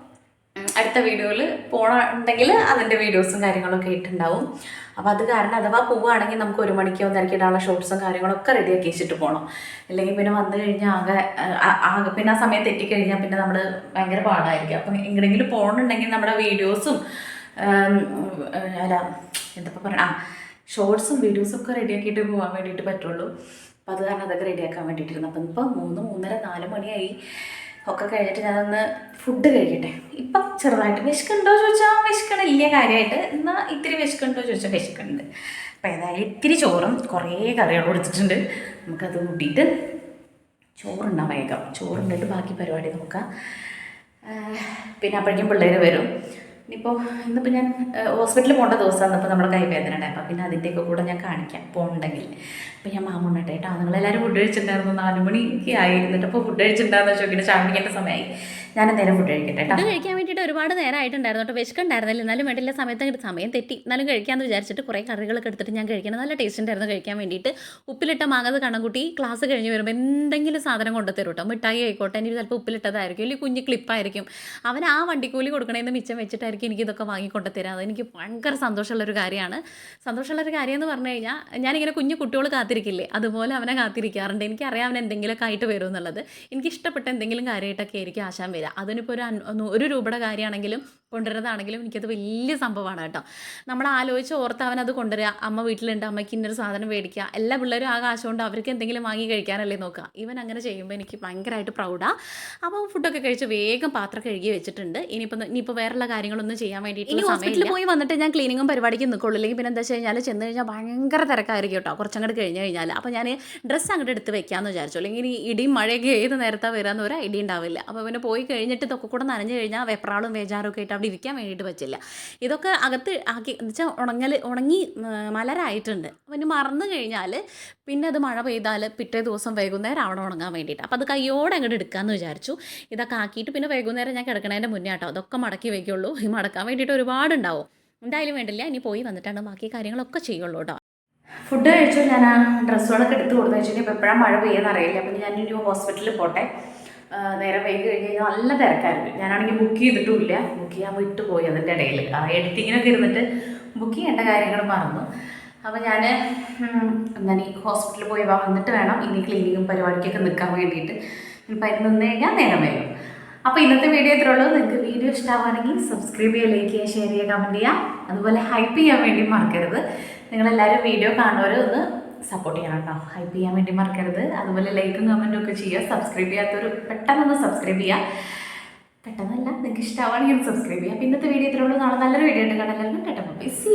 അടുത്ത വീഡിയോയിൽ പോകണമുണ്ടെങ്കിൽ അതിന്റെ വീഡിയോസും കാര്യങ്ങളൊക്കെ ഇട്ടുണ്ടാവും. അപ്പോൾ അത് കാരണം അഥവാ പോവുകയാണെങ്കിൽ നമുക്ക് ഒരു മണിക്ക് ഒന്നരക്ക് ഇടാനുള്ള ഷോർട്സും കാര്യങ്ങളൊക്കെ റെഡിയാക്കി വെച്ചിട്ട് പോകണം ഇല്ലെങ്കിൽ പിന്നെ വന്നു കഴിഞ്ഞാൽ ആകെ ആകെ പിന്നെ ആ സമയത്ത് എത്തിക്കഴിഞ്ഞാൽ പിന്നെ നമ്മൾ ഭയങ്കര പാടായിരിക്കും. അപ്പം എങ്ങനെയെങ്കിലും പോകണമെന്നുണ്ടെങ്കിൽ നമ്മുടെ വീഡിയോസും അല്ല എന്താ പറയുക ആ ഷോർട്സും വീഡിയോസും ഒക്കെ റെഡിയാക്കിയിട്ട് പോകാൻ വേണ്ടിയിട്ട് പറ്റുള്ളൂ. അപ്പോൾ അത് കാരണം അതൊക്കെ റെഡിയാക്കാൻ വേണ്ടിയിട്ടിരുന്നു. അപ്പം ഇപ്പോൾ മൂന്ന് മൂന്നര നാല് മണിയായി. ഒക്കെ കഴിഞ്ഞിട്ട് ഞാനൊന്ന് ഫുഡ് കഴിക്കട്ടെ. ഇപ്പം ചെറുതായിട്ട് വിശക്കുണ്ടോ ചോദിച്ചാൽ വിശക്കണില്ല കാര്യമായിട്ട്. എന്നാൽ ഇത്തിരി വിശക്കുണ്ടോ ചോദിച്ചാൽ വിശക്കുന്നുണ്ട്. അപ്പോൾ ഏതായാലും ഇത്തിരി ചോറും കുറേ കറികൾ കൊടുത്തിട്ടുണ്ട് നമുക്കത് കൂട്ടിയിട്ട് ചോറുണ്ടാവും വേഗം. ചോറുണ്ടിട്ട് ബാക്കി പരിപാടി നോക്കാം. പിന്നെ അപ്പോഴേക്കും പിള്ളേർ വരും. ഇനിയിപ്പോൾ ഇന്നിപ്പോൾ ഞാൻ ഹോസ്പിറ്റലിൽ പോകേണ്ട ദിവസമാണ്. ഇപ്പോൾ നമ്മുടെ കൈവേദന ഉണ്ടായി അപ്പോൾ പിന്നെ അതിന്റെയൊക്കെ കൂടെ ഞാൻ കാണിക്കാം. പോകണ്ടെങ്കിൽ. അപ്പോൾ ഞാൻ മാമുണ്ടട്ടെ കേട്ടോ നിങ്ങളെല്ലാവരും ഫുഡ് കഴിച്ചിട്ടുണ്ടായിരുന്നു. നാല് മണിക്ക് ആയി എന്നിട്ട് ഇപ്പോൾ ഫുഡ് കഴിച്ചിട്ടുണ്ടാകുന്ന ചോദിക്കുന്നത് ചാമ്പിക്കേണ്ട സമയമായി. ഞാൻ നേരെ ഫുഡ് കഴിക്കട്ടെ കേട്ടോ കഴിക്കാൻ വേണ്ടിയിട്ട് ഒരുപാട് നേരമായിട്ടുണ്ടായിരുന്നു കേട്ടോ. വിശക്കുണ്ടായിരുന്നില്ല. എന്നാലും വേണ്ടില്ല സമയത്ത് അങ്ങോട്ട് സമയം തെറ്റി. എന്നാലും കഴിക്കാമെന്ന് വിചാരിച്ചിട്ട് കുറേ കറികളൊക്കെ എടുത്തിട്ട് ഞാൻ കഴിക്കണം. നല്ല ടേസ്റ്റ് ഉണ്ടായിരുന്നു കഴിക്കാൻ വേണ്ടിയിട്ട്. ഉപ്പിലിട്ട മാങ്ങത് കണ്ണൻകുട്ടി ക്ലാസ് കഴിഞ്ഞ് വരുമ്പോൾ എന്തെങ്കിലും സാധനം കൊണ്ടു തരൂട്ടോ കേട്ടോ മിഠായി ആയിക്കോട്ടെ എനിക്ക് ചിലപ്പോൾ ഉപ്പിലിട്ടതായിരിക്കും. അല്ലെങ്കിൽ കുഞ്ഞ് ക്ലിപ്പായിരിക്കും അവൻ ആ വണ്ടിക്കൂലി കൊടുക്കണേന്ന് മിച്ചം വെച്ചിട്ടായിരിക്കും എനിക്ക് ഇതൊക്കെ വാങ്ങിക്കൊണ്ട് തരാം അതെനിക്ക് ഭയങ്കര സന്തോഷമുള്ളൊരു കാര്യമാണ്. സന്തോഷമുള്ളൊരു കാര്യം എന്ന് പറഞ്ഞു കഴിഞ്ഞാൽ ഞാനിങ്ങനെ കുഞ്ഞു കുട്ടികൾ കാത്തിരിക്കില്ലേ അതുപോലെ അവനെ കാത്തിരിക്കാറുണ്ട്. എനിക്കറിയാം അവൻ എന്തെങ്കിലുമൊക്കെ ആയിട്ട് വരും എന്നുള്ളത്. എനിക്ക് ഇഷ്ടപ്പെട്ട എന്തെങ്കിലും കാര്യമായിട്ടൊക്കെ ആയിരിക്കും ആശാൻ വരിക അതിനിപ്പോൾ ഒരു ഒരു രൂപയുടെ കാര്യമാണെങ്കിലും കൊണ്ടുവരുന്നതാണെങ്കിലും എനിക്കത് വലിയ സംഭവമാണ് കേട്ടോ. നമ്മൾ ആലോചിച്ച് ഓർത്ത് അവൻ അത് കൊണ്ടുവരിക. അമ്മ വീട്ടിലുണ്ട് അമ്മയ്ക്ക് ഇന്നൊരു സാധനം മേടിക്കുക. എല്ലാ പിള്ളേരും ആ കാശ് കൊണ്ട് അവർക്ക് എന്തെങ്കിലും വാങ്ങി കഴിക്കാനല്ലേ നോക്കുക. ഇവൻ അങ്ങനെ ചെയ്യുമ്പോൾ എനിക്ക് ഭയങ്കരമായിട്ട് പ്രൗഡാണ് അപ്പോൾ ഫുഡൊക്കെ കഴിച്ച് വേഗം പാത്രം കഴുകി വെച്ചിട്ടുണ്ട്. ഇനിയിപ്പോൾ ഇനിയിപ്പോൾ വേറെയുള്ള കാര്യങ്ങളൊന്നും ചെയ്യാൻ വേണ്ടിയിട്ട് ഇനി ഹോസ്പിറ്റലിൽ പോയി വന്നിട്ട് ഞാൻ ക്ലീനിങ്ങും പരിപാടിക്ക് നിൽക്കുള്ളൂ അല്ലെങ്കിൽ പിന്നെ എന്താ വെച്ച് കഴിഞ്ഞാൽ ചെന്ന് കഴിഞ്ഞാൽ ഭയങ്കര തിരക്കായിരിക്കും കേട്ടോ. കുറച്ചങ്ങോട്ട് കഴിഞ്ഞ് കഴിഞ്ഞാൽ അപ്പോൾ ഞാൻ ഡ്രസ്സ് അങ്ങോട്ട് എടുത്ത് വെക്കാമെന്ന് വിചാരിച്ചു. അല്ലെങ്കിൽ ഇനി ഇടിയും മഴയൊക്കെ ഏത് നേരത്താണ് വരാമെന്ന് ഒരു ഐഡിയ ഉണ്ടാവില്ല. അപ്പോൾ പിന്നെ പോയി കഴിഞ്ഞിട്ട് ഇതൊക്കെ കൂടെ നനഞ്ഞു കഴിഞ്ഞാൽ വെപ്രാളും വേജാറും ഒക്കെ ആയിട്ട് അവിടെ ഇരിക്കാൻ വേണ്ടിയിട്ട് പറ്റില്ല. ഇതൊക്കെ അകത്ത് ആക്കി വെച്ചാൽ ഉണങ്ങൽ ഉണങ്ങി മലരായിട്ടുണ്ട്. പിന്നെ മറന്നു കഴിഞ്ഞാൽ പിന്നെ അത് മഴ പെയ്താൽ പിറ്റേ ദിവസം വൈകുന്നേരം അവിടെ ഉണങ്ങാൻ വേണ്ടിയിട്ട്. അപ്പോൾ അത് കയ്യോടെ അങ്ങോട്ട് എടുക്കാമെന്ന് വിചാരിച്ചു. ഇതൊക്കെ ആക്കിയിട്ട് പിന്നെ വൈകുന്നേരം ഞാൻ കിടക്കണതിന്റെ മുന്നേ കേട്ടോ അതൊക്കെ മടക്കി വയ്ക്കുള്ളൂ. ഈ മടക്കാൻ വേണ്ടിയിട്ട് ഒരുപാടുണ്ടാവും. എന്തായാലും വേണ്ടില്ല ഇനി പോയി വന്നിട്ടാണ് ബാക്കി കാര്യങ്ങളൊക്കെ ചെയ്യുള്ളൂ കേട്ടോ ഫുഡ് കഴിച്ചു ഞാൻ ഡ്രസ്സുകളൊക്കെ എടുത്ത് കൊടുത്തു വെച്ചിട്ടുണ്ടെങ്കിൽ ഇപ്പോൾ എപ്പോഴാണ് മഴ പെയ്യുന്നറിയില്ല. അപ്പം ഞാൻ ഇനി ഹോസ്പിറ്റലിൽ പോട്ടെ. നേരെ വൈകി കഴിഞ്ഞ് കഴിഞ്ഞാൽ നല്ല തിരക്കായിരുന്നു. ഞാനാണെങ്കിൽ ബുക്ക് ചെയ്തിട്ടുമില്ല. ബുക്ക് ചെയ്യാൻ വിട്ടു പോയി അതിന്റെ ഇടയിൽ ആ എഡിറ്റിങ്ങിനൊക്കെ ഇരുന്നിട്ട് ബുക്ക് ചെയ്യേണ്ട കാര്യങ്ങൾ മറന്നു. അപ്പോൾ ഞാൻ എന്നാൽ ഈ ഹോസ്പിറ്റലിൽ പോയി വന്നിട്ട് വേണം ഇനി ക്ലീനിങ്ങും പരിപാടിക്കൊക്കെ നിൽക്കാൻ വേണ്ടിയിട്ട്. ഇപ്പം അതിൽ നിന്ന് കഴിഞ്ഞാൽ നേരം വരും അപ്പോൾ ഇന്നത്തെ വീഡിയോ ഇത്രേ ഉള്ളൂ. നിങ്ങൾക്ക് വീഡിയോ ഇഷ്ടമാണെങ്കിൽ സബ്സ്ക്രൈബ് ചെയ്യുക ലൈക്ക് ചെയ്യുക ഷെയർ ചെയ്യുക കമന്റ് ചെയ്യുക. അതുപോലെ ഹൈപ്പ് ചെയ്യാൻ വേണ്ടി മറക്കരുത്. നിങ്ങളെല്ലാവരും വീഡിയോ കാണുന്നവർ ഒന്ന് സപ്പോർട്ട് ചെയ്യണം കേട്ടോ ഹൈപ്പ് ചെയ്യാൻ വേണ്ടി മറക്കരുത്. അതുപോലെ ലൈക്കും കമന്റും ഒക്കെ ചെയ്യുക. സബ്സ്ക്രൈബ് ചെയ്യാത്തൊരു പെട്ടെന്നൊന്ന് സബ്സ്ക്രൈബ് ചെയ്യുക. പെട്ടെന്നല്ല നിങ്ങൾക്ക് ഇഷ്ടമാണെങ്കിൽ സബ്സ്ക്രൈബ് ചെയ്യുക. അപ്പോൾ ഇന്നത്തെ വീഡിയോ ഇത്രയുള്ളൂ നാളെ നല്ലൊരു വീഡിയോ ഉണ്ട് കാണാൻ എല്ലാവർക്കും ബൈ. സി